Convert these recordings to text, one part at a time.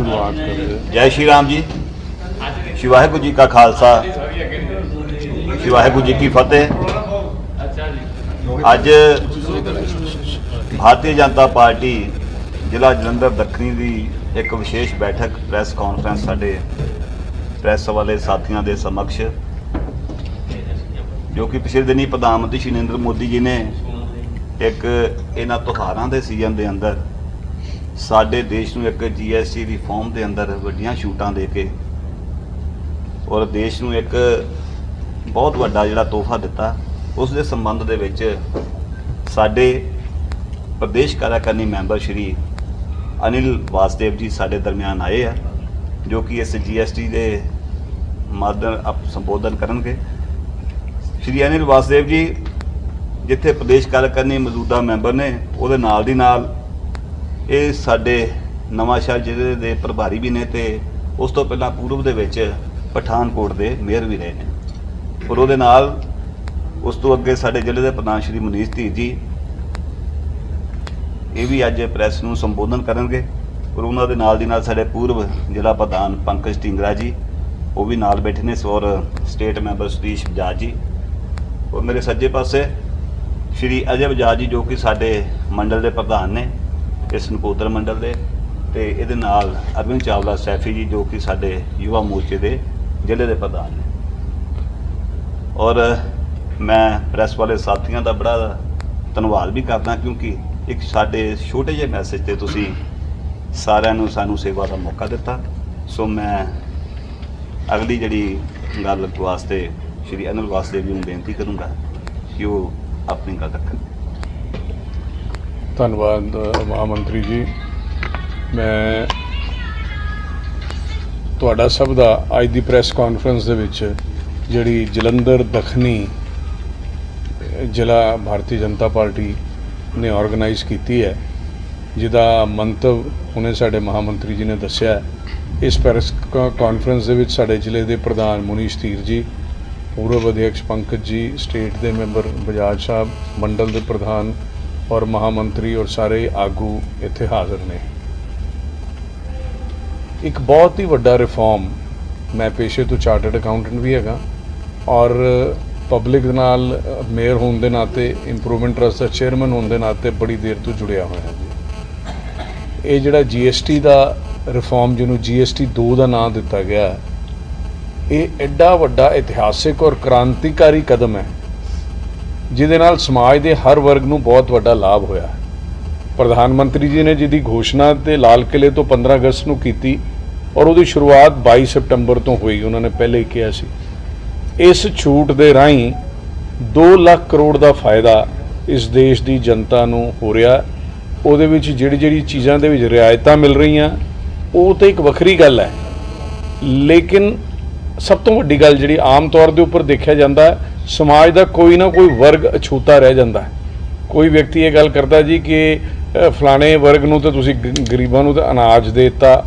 ਸ਼ੁਰੂਆਤ ਕਰਦੇ ਜੈ ਸ਼੍ਰੀ ਰਾਮ ਜੀ। ਸ਼੍ਰੀ ਵਾਹਿਗੁਰੂ ਜੀ ਕਾ ਖਾਲਸਾ। ਸ਼੍ਰੀ ਵਾਹਿਗੁਰੂ ਜੀ ਕੀ ਫਤਿਹ। ਅੱਜ ਭਾਰਤੀ ਜਨਤਾ ਪਾਰਟੀ ਜ਼ਿਲ੍ਹਾ ਜਲੰਧਰ ਦੱਖਣੀ ਦੀ ਇੱਕ ਵਿਸ਼ੇਸ਼ ਬੈਠਕ, ਪ੍ਰੈਸ ਕਾਨਫਰੰਸ ਸਾਡੇ ਪ੍ਰੈਸ ਵਾਲੇ ਸਾਥੀਆਂ ਦੇ ਸਮਕਸ਼, ਜੋ ਕਿ ਪਿਛਲੇ ਦਿਨੀ ਪ੍ਰਧਾਨ ਮੰਤਰੀ ਸ਼੍ਰੀ ਨਰਿੰਦਰ ਮੋਦੀ ਜੀ ਨੇ ਇੱਕ ਇਹਨਾਂ ਤਿਉਹਾਰਾਂ ਦੇ ਸੀਜ਼ਨ ਦੇ ਅੰਦਰ ਸਾਡੇ ਦੇਸ਼ ਨੂੰ ਇੱਕ ਜੀਐਸਟੀ ਦੀ ਫਾਰਮ ਦੇ ਅੰਦਰ ਵੱਡੀਆਂ ਛੂਟਾਂ ਦੇ ਕੇ ਔਰ ਦੇਸ਼ ਨੂੰ ਇੱਕ ਬਹੁਤ ਵੱਡਾ ਜਿਹੜਾ ਤੋਹਫਾ ਦਿੱਤਾ, ਉਸ ਦੇ ਸੰਬੰਧ ਦੇ ਵਿੱਚ ਸਾਡੇ ਪ੍ਰਦੇਸ਼ ਕਾਰਜਕਾਰਨੀ ਮੈਂਬਰ ਸ਼੍ਰੀ ਅਨਿਲ ਵਾਸਦੇਵ ਜੀ ਸਾਡੇ ਦਰਮਿਆਨ ਆਏ ਆ, ਜੋ ਕਿ ਇਸ ਜੀਐਸਟੀ ਦੇ ਮਾਧਿਅਮ ਆਪ ਸੰਬੋਧਨ ਕਰਨਗੇ। ਸ਼੍ਰੀ ਅਨਿਲ ਵਾਸਦੇਵ ਜੀ, ਜਿੱਥੇ ਪ੍ਰਦੇਸ਼ ਕਾਰਜਕਾਰਨੀ ਮੌਜੂਦਾ ਮੈਂਬਰ ਨੇ, ਉਹਦੇ ਨਾਲ ਦੀ ਨਾਲ ਇਹ ਸਾਡੇ ਨਵਾਂ ਸ਼ਹਿਰ ਜ਼ਿਲ੍ਹੇ ਦੇ ਪ੍ਰਭਾਰੀ ਵੀ ਨੇ ਤੇ ਉਸ ਤੋਂ ਪਹਿਲਾਂ ਪੂਰਬ ਦੇ ਵਿੱਚ ਪਠਾਨਕੋਟ ਦੇ ਮੇਅਰ ਵੀ ਰਹੇ ਨੇ। ਔਰ ਉਹਦੇ ਨਾਲ ਉਸ ਤੋਂ ਅੱਗੇ ਸਾਡੇ ਜ਼ਿਲ੍ਹੇ ਦੇ ਪ੍ਰਧਾਨ ਸ਼੍ਰੀ ਮਨੀਸ਼ ਧੀਰ ਜੀ, ਇਹ ਵੀ ਅੱਜ ਪ੍ਰੈਸ ਨੂੰ ਸੰਬੋਧਨ ਕਰਨਗੇ। ਔਰ ਉਹਨਾਂ ਦੇ ਨਾਲ ਦੀ ਨਾਲ ਸਾਡੇ ਪੂਰਬ ਜ਼ਿਲ੍ਹਾ ਪ੍ਰਧਾਨ ਪੰਕਜ ਢਿੰਗਰਾ ਜੀ, ਉਹ ਵੀ ਨਾਲ ਬੈਠੇ ਨੇ ਔਰ ਸਟੇਟ ਮੈਂਬਰ ਸਤੀਸ਼ ਬਜਾਜ ਜੀ। ਔਰ ਮੇਰੇ ਸੱਜੇ ਪਾਸੇ ਸ਼੍ਰੀ ਅਜੇ ਬਜਾਜ ਜੀ ਜੋ ਕਿ ਸਾਡੇ ਮੰਡਲ ਦੇ ਪ੍ਰਧਾਨ ਨੇ ਇਸ ਨਕੋਦਰ ਮੰਡਲ ਦੇ ਤੇ ਇਹਦੇ ਨਾਲ ਅਰਵਿੰਦ ਚਾਵਲਾ ਸੈਫੀ ਜੀ ਜੋ ਕਿ ਸਾਡੇ ਯੁਵਾ ਮੋਰਚੇ ਦੇ ਜ਼ਿਲ੍ਹੇ ਦੇ ਪ੍ਰਧਾਨ ਨੇ। ਔਰ ਮੈਂ ਪ੍ਰੈਸ ਵਾਲੇ ਸਾਥੀਆਂ ਦਾ ਬੜਾ ਧੰਨਵਾਦ ਵੀ ਕਰਦਾ ਕਿਉਂਕਿ ਇੱਕ ਸਾਡੇ ਛੋਟੇ ਜਿਹੇ ਮੈਸੇਜ ਤੇ ਤੁਸੀਂ ਸਾਰਿਆਂ ਨੂੰ ਸਾਨੂੰ ਸੇਵਾ ਦਾ ਮੌਕਾ ਦਿੱਤਾ। ਸੋ ਮੈਂ ਅਗਲੀ ਜਿਹੜੀ ਗੱਲ ਵਾਸਤੇ, ਸ਼੍ਰੀ ਅਨਿਲ ਵਾਸਦੇਵ ਜੀ ਨੂੰ ਬੇਨਤੀ ਕਰੂੰਗਾ ਕਿ ਉਹ ਆਪਣੀ ਗੱਲ ਰੱਖਣ। ਧੰਨਵਾਦ ਅ, ਮਹਾਮੰਤਰੀ ਜੀ। ਮੈਂ ਤੁਹਾਡਾ ਸਭ ਦਾ ਅੱਜ ਦੀ ਪ੍ਰੈਸ ਕਾਨਫਰੰਸ ਦੇ ਵਿੱਚ ਜਿਹੜੀ ਜਲੰਧਰ ਦੱਖਣੀ ਜ਼ਿਲ੍ਹਾ ਭਾਰਤੀ ਜਨਤਾ ਪਾਰਟੀ ਨੇ ਆਰਗੇਨਾਈਜ਼ ਕੀਤੀ ਹੈ ਜਿਹਦਾ ਮੰਤਵ ਉਹਨੇ ਸਾਡੇ ਮਹਾਮੰਤਰੀ ਜੀ ਨੇ ਦੱਸਿਆ ਇਸ ਪ੍ਰੈਸ ਕਾ- ਕਾਨਫਰੰਸ ਦੇ ਵਿੱਚ ਸਾਡੇ ਜ਼ਿਲ੍ਹੇ ਦੇ ਪ੍ਰਧਾਨ ਮੁਨੀਸ਼ ਧੀਰ ਜੀ ਪੂਰਵ ਅਧਿਕਸ਼ ਪੰਕਜ ਜੀ ਸਟੇਟ ਦੇ ਮੈਂਬਰ ਬਜਾਜ ਸਾਹਿਬ ਮੰਡਲ ਦੇ ਪ੍ਰਧਾਨ ਔਰ ਮਹਾਮੰਤਰੀ ਔਰ ਸਾਰੇ ਆਗੂ ਇੱਥੇ ਹਾਜ਼ਰ ਨੇ। ਇੱਕ ਬਹੁਤ ਹੀ ਵੱਡਾ ਰਿਫਾਰਮ ਮੈਂ ਪੇਸ਼ੇ ਤੋਂ ਚਾਰਟਰਡ ਅਕਾਊਂਟੈਂਟ ਵੀ ਹੈਗਾ ਔਰ ਪਬਲਿਕ ਨਾਲ, ਮੇਅਰ ਹੋਣ ਦੇ ਨਾਤੇ, ਇੰਪਰੂਵਮੈਂਟ ਟਰਸਟ ਦਾ ਚੇਅਰਮੈਨ ਹੋਣ ਦੇ ਨਾਤੇ ਬੜੀ ਦੇਰ ਤੋਂ ਜੁੜਿਆ ਹੋਇਆ ਹਾਂ। ਜੀ ਇਹ ਜਿਹੜਾ ਜੀਐਸਟੀ ਦਾ ਰਿਫਾਰਮ, ਜਿਹਨੂੰ ਜੀਐਸਟੀ 2 ਦਾ ਨਾਮ ਦਿੱਤਾ ਗਿਆ, ਇਹ ਐਡਾ ਵੱਡਾ ਇਤਿਹਾਸਿਕ ਔਰ ਕ੍ਰਾਂਤੀਕਾਰੀ ਕਦਮ ਹੈ। ਜਿਹਦੇ ਨਾਲ ਸਮਾਜ ਦੇ ਹਰ ਵਰਗ ਨੂੰ ਬਹੁਤ ਵੱਡਾ ਲਾਭ ਹੋਇਆ ਹੈ। ਪ੍ਰਧਾਨ ਮੰਤਰੀ ਜੀ ਨੇ ਜਿਹਦੀ ਘੋਸ਼ਣਾ ਤੇ ਲਾਲ ਕਿਲੇ ਤੋਂ 15 ਅਗਸਤ ਨੂੰ ਕੀਤੀ ਔਰ ਉਹਦੀ ਸ਼ੁਰੂਆਤ 22 ਸਪਟੰਬਰ ਤੋਂ ਹੋਈ, ਉਹਨਾਂ ਨੇ ਪਹਿਲੇ ਹੀ ਕਿਹਾ ਸੀ। ਇਸ ਛੂਟ ਦੇ ਰਾਹੀਂ 2 ਲੱਖ ਕਰੋੜ ਦਾ ਫਾਇਦਾ ਇਸ ਦੇਸ਼ ਦੀ ਜਨਤਾ ਨੂੰ ਹੋ ਰਿਹਾ ਉਹਦੇ ਵਿੱਚ ਜਿਹੜੀ ਜਿਹੜੀ ਚੀਜ਼ਾਂ ਦੇ ਵਿੱਚ ਰਿਆਇਤਾਂ ਮਿਲ ਰਹੀਆਂ, ਉਹ ਤਾਂ ਇੱਕ ਵੱਖਰੀ ਗੱਲ ਹੈ। ਲੇਕਿਨ ਸਭ ਤੋਂ ਵੱਡੀ ਗੱਲ ਜਿਹੜੀ ਆਮ ਤੌਰ ਦੇ ਉੱਪਰ ਦੇਖਿਆ ਜਾਂਦਾ ਹੈ ਸਮਾਜ ਦਾ ਕੋਈ ਨਾ ਕੋਈ ਵਰਗ ਅਛੂਤਾ ਰਹਿ ਜਾਂਦਾ ਹੈ। ਕੋਈ ਵਿਅਕਤੀ ਇਹ ਗੱਲ ਕਰਦਾ ਜੀ ਕਿ ਫਲਾਣੇ ਵਰਗ ਨੂੰ ਤਾਂ ਤੁਸੀਂ ਗ- ਗਰੀਬਾਂ ਨੂੰ ਤਾਂ ਅਨਾਜ ਦੇਤਾ,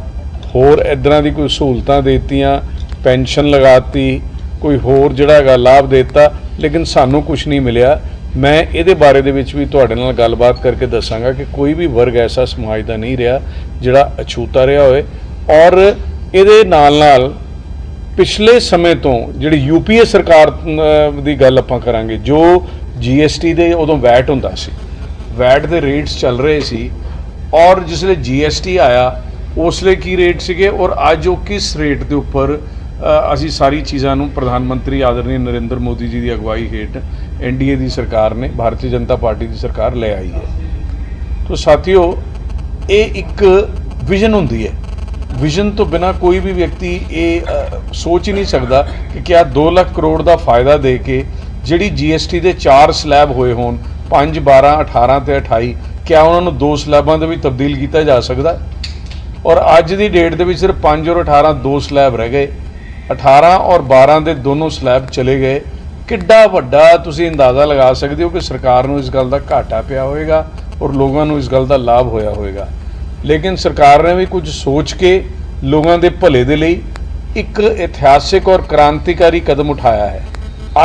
ਹੋਰ ਇਦਾਂ ਦੀ ਕੋਈ ਸਹੂਲਤਾਂ ਦੇਤੀਆਂ, ਪੈਨਸ਼ਨ ਲਗਾਤੀ ਕੋਈ ਹੋਰ ਜਿਹੜਾ ਹੈਗਾ ਲਾਭ ਦੇ ਦਿੱਤਾ, ਲੇਕਿਨ ਸਾਨੂੰ ਕੁਝ ਨਹੀਂ ਮਿਲਿਆ। ਮੈਂ ਇਹਦੇ ਬਾਰੇ ਦੇ ਵਿੱਚ ਵੀ ਤੁਹਾਡੇ ਨਾਲ ਗੱਲਬਾਤ ਕਰਕੇ ਦੱਸਾਂਗਾ ਕਿ ਕੋਈ ਵੀ ਵਰਗ ਐਸਾ ਸਮਾਜ ਦਾ ਨਹੀਂ ਰਿਹਾ ਜਿਹੜਾ ਅਛੂਤਾ ਰਿਹਾ ਹੋਵੇ। ਔਰ ਇਹਦੇ ਨਾਲ ਨਾਲ ਪਿਛਲੇ ਸਮੇਂ ਤੋਂ ਜਿਹੜੀ ਯੂਪੀਏ ਸਰਕਾਰ ਦੀ ਗੱਲ ਆਪਾਂ ਕਰਾਂਗੇ, ਜੋ ਜੀਐਸਟੀ ਦੇ ਉਦੋਂ ਵੈਟ ਹੁੰਦਾ ਸੀ, ਵੈਟ ਦੇ ਰੇਟਸ ਚੱਲ ਰਹੇ ਸੀ, ਔਰ ਜਿਸਲੇ ਜੀਐਸਟੀ ਆਇਆ, ਉਸ ਕੀ ਰੇਟ ਸੀਗੇ, ਔਰ ਅੱਜ ਉਹ ਕਿਸ ਰੇਟ ਦੇ ਉੱਪਰ ਅਸੀਂ ਸਾਰੀ ਚੀਜ਼ਾਂ ਨੂੰ ਪ੍ਰਧਾਨ ਮੰਤਰੀ ਆਦਰਨੀ ਨਰਿੰਦਰ ਮੋਦੀ ਜੀ ਦੀ ਅਗਵਾਈ ਹੇਠ ਐਨਡੀਏ ਦੀ ਸਰਕਾਰ ਨੇ, ਭਾਰਤੀ ਜਨਤਾ ਪਾਰਟੀ ਦੀ ਸਰਕਾਰ ਲੈ ਆਈ ਹੈ। ਤੋ ਸਾਥੀਓ, ਇਹ ਇੱਕ ਵਿਜ਼ਨ ਹੁੰਦੀ ਹੈ। ਵਿਜ਼ਨ ਤੋਂ ਬਿਨਾ ਕੋਈ ਵੀ ਵਿਅਕਤੀ ਇਹ ਸੋਚ ਹੀ ਨਹੀਂ ਸਕਦਾ ਕਿ ਕਿਆ 2 ਲੱਖ ਕਰੋੜ ਦਾ ਫਾਇਦਾ ਦੇ ਕੇ ਜਿਹੜੀ ਜੀਐਸਟੀ ਦੇ 4 ਸਲੈਬ ਹੋਏ ਹੋਣ 5 12 18 ਤੇ 28 ਕਿਆ ਉਹਨਾਂ ਨੂੰ ਦੋ ਸਲੈਬਾਂ ਦੇ ਵਿੱਚ ਤਬਦੀਲ ਕੀਤਾ ਜਾ ਸਕਦਾ? ਔਰ ਅੱਜ ਦੀ ਡੇਟ ਦੇ ਵਿੱਚ ਸਿਰਫ 5 ਔਰ 18 ਦੋ ਸਲੈਬ ਰਹਿ ਗਏ। 18 ਔਰ 12 ਦੇ ਦੋਨੋਂ ਸਲੈਬ ਚਲੇ ਗਏ। ਕਿੱਡਾ ਵੱਡਾ ਤੁਸੀਂ ਅੰਦਾਜ਼ਾ ਲਗਾ ਸਕਦੇ ਹੋ ਕਿ ਸਰਕਾਰ ਨੂੰ ਇਸ ਗੱਲ ਦਾ ਘਾਟਾ ਪਿਆ ਹੋਵੇਗਾ ਔਰ ਲੋਕਾਂ ਨੂੰ ਇਸ ਗੱਲ ਦਾ ਲਾਭ ਹੋਇਆ ਹੋਵੇਗਾ ਲੇਕਿਨ ਸਰਕਾਰ ਨੇ ਵੀ ਕੁਝ ਸੋਚ ਕੇ ਲੋਕਾਂ ਦੇ ਭਲੇ ਦੇ ਲਈ ਇੱਕ ਇਤਿਹਾਸਿਕ ਔਰ ਕ੍ਰਾਂਤੀਕਾਰੀ ਕਦਮ ਉਠਾਇਆ ਹੈ।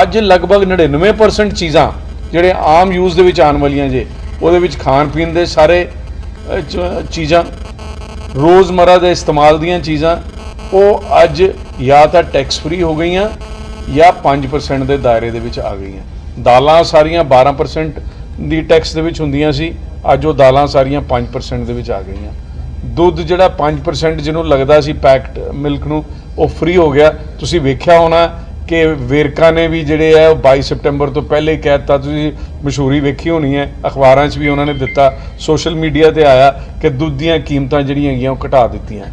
ਅੱਜ ਲਗਭਗ 99% ਚੀਜ਼ਾਂ ਜਿਹੜੇ ਆਮ ਯੂਜ਼ ਦੇ ਵਿੱਚ ਆਉਣ ਵਾਲੀਆਂ ਜੇ, ਉਹਦੇ ਵਿੱਚ ਖਾਣ ਪੀਣ ਦੇ ਸਾਰੇ ਚੀਜ਼ਾਂ ਰੋਜ਼ਮਰਾ ਦੇ ਇਸਤੇਮਾਲ ਦੀਆਂ ਚੀਜ਼ਾਂ, ਉਹ ਅੱਜ ਜਾਂ ਤਾਂ ਟੈਕਸ ਫ੍ਰੀ ਹੋ ਗਈਆਂ ਜਾਂ 5% ਦੇ ਦਾਇਰੇ ਦੇ ਵਿੱਚ ਆ ਗਈਆਂ। ਦਾਲਾਂ ਸਾਰੀਆਂ 12% ਦੀ ਟੈਕਸ ਦੇ ਵਿੱਚ ਹੁੰਦੀਆਂ ਸੀ, ਅੱਜ ਉਹ ਦਾਲਾਂ ਸਾਰੀਆਂ 5% ਦੇ ਵਿੱਚ ਆ ਗਈਆਂ। ਦੁੱਧ ਜਿਹੜਾ 5% ਜਿਹਨੂੰ ਲੱਗਦਾ ਸੀ ਪੈਕਡ ਮਿਲਕ ਨੂੰ, ਉਹ ਫ੍ਰੀ ਹੋ ਗਿਆ। ਤੁਸੀਂ ਵੇਖਿਆ ਹੋਣਾ ਕਿ ਵੇਰਕਾ ਨੇ ਵੀ ਜਿਹੜੇ ਹੈ ਉਹ 22 ਸਪਟੈਂਬਰ ਤੋਂ ਪਹਿਲੇ ਹੀ ਕਹਿ ਦਿੱਤਾ। ਤੁਸੀਂ ਮਸ਼ਹੂਰੀ ਵੇਖੀ ਹੋਣੀ ਹੈ, ਅਖਬਾਰਾਂ 'ਚ ਵੀ ਉਹਨਾਂ ਨੇ ਦਿੱਤਾ। ਸੋਸ਼ਲ ਮੀਡੀਆ ਤੇ ਆਇਆ ਕਿ ਦੁੱਧ ਦੀਆਂ ਕੀਮਤਾਂ ਜਿਹੜੀਆਂ ਹੈਗੀਆਂ, ਉਹ ਘਟਾ ਦਿੱਤੀਆਂ।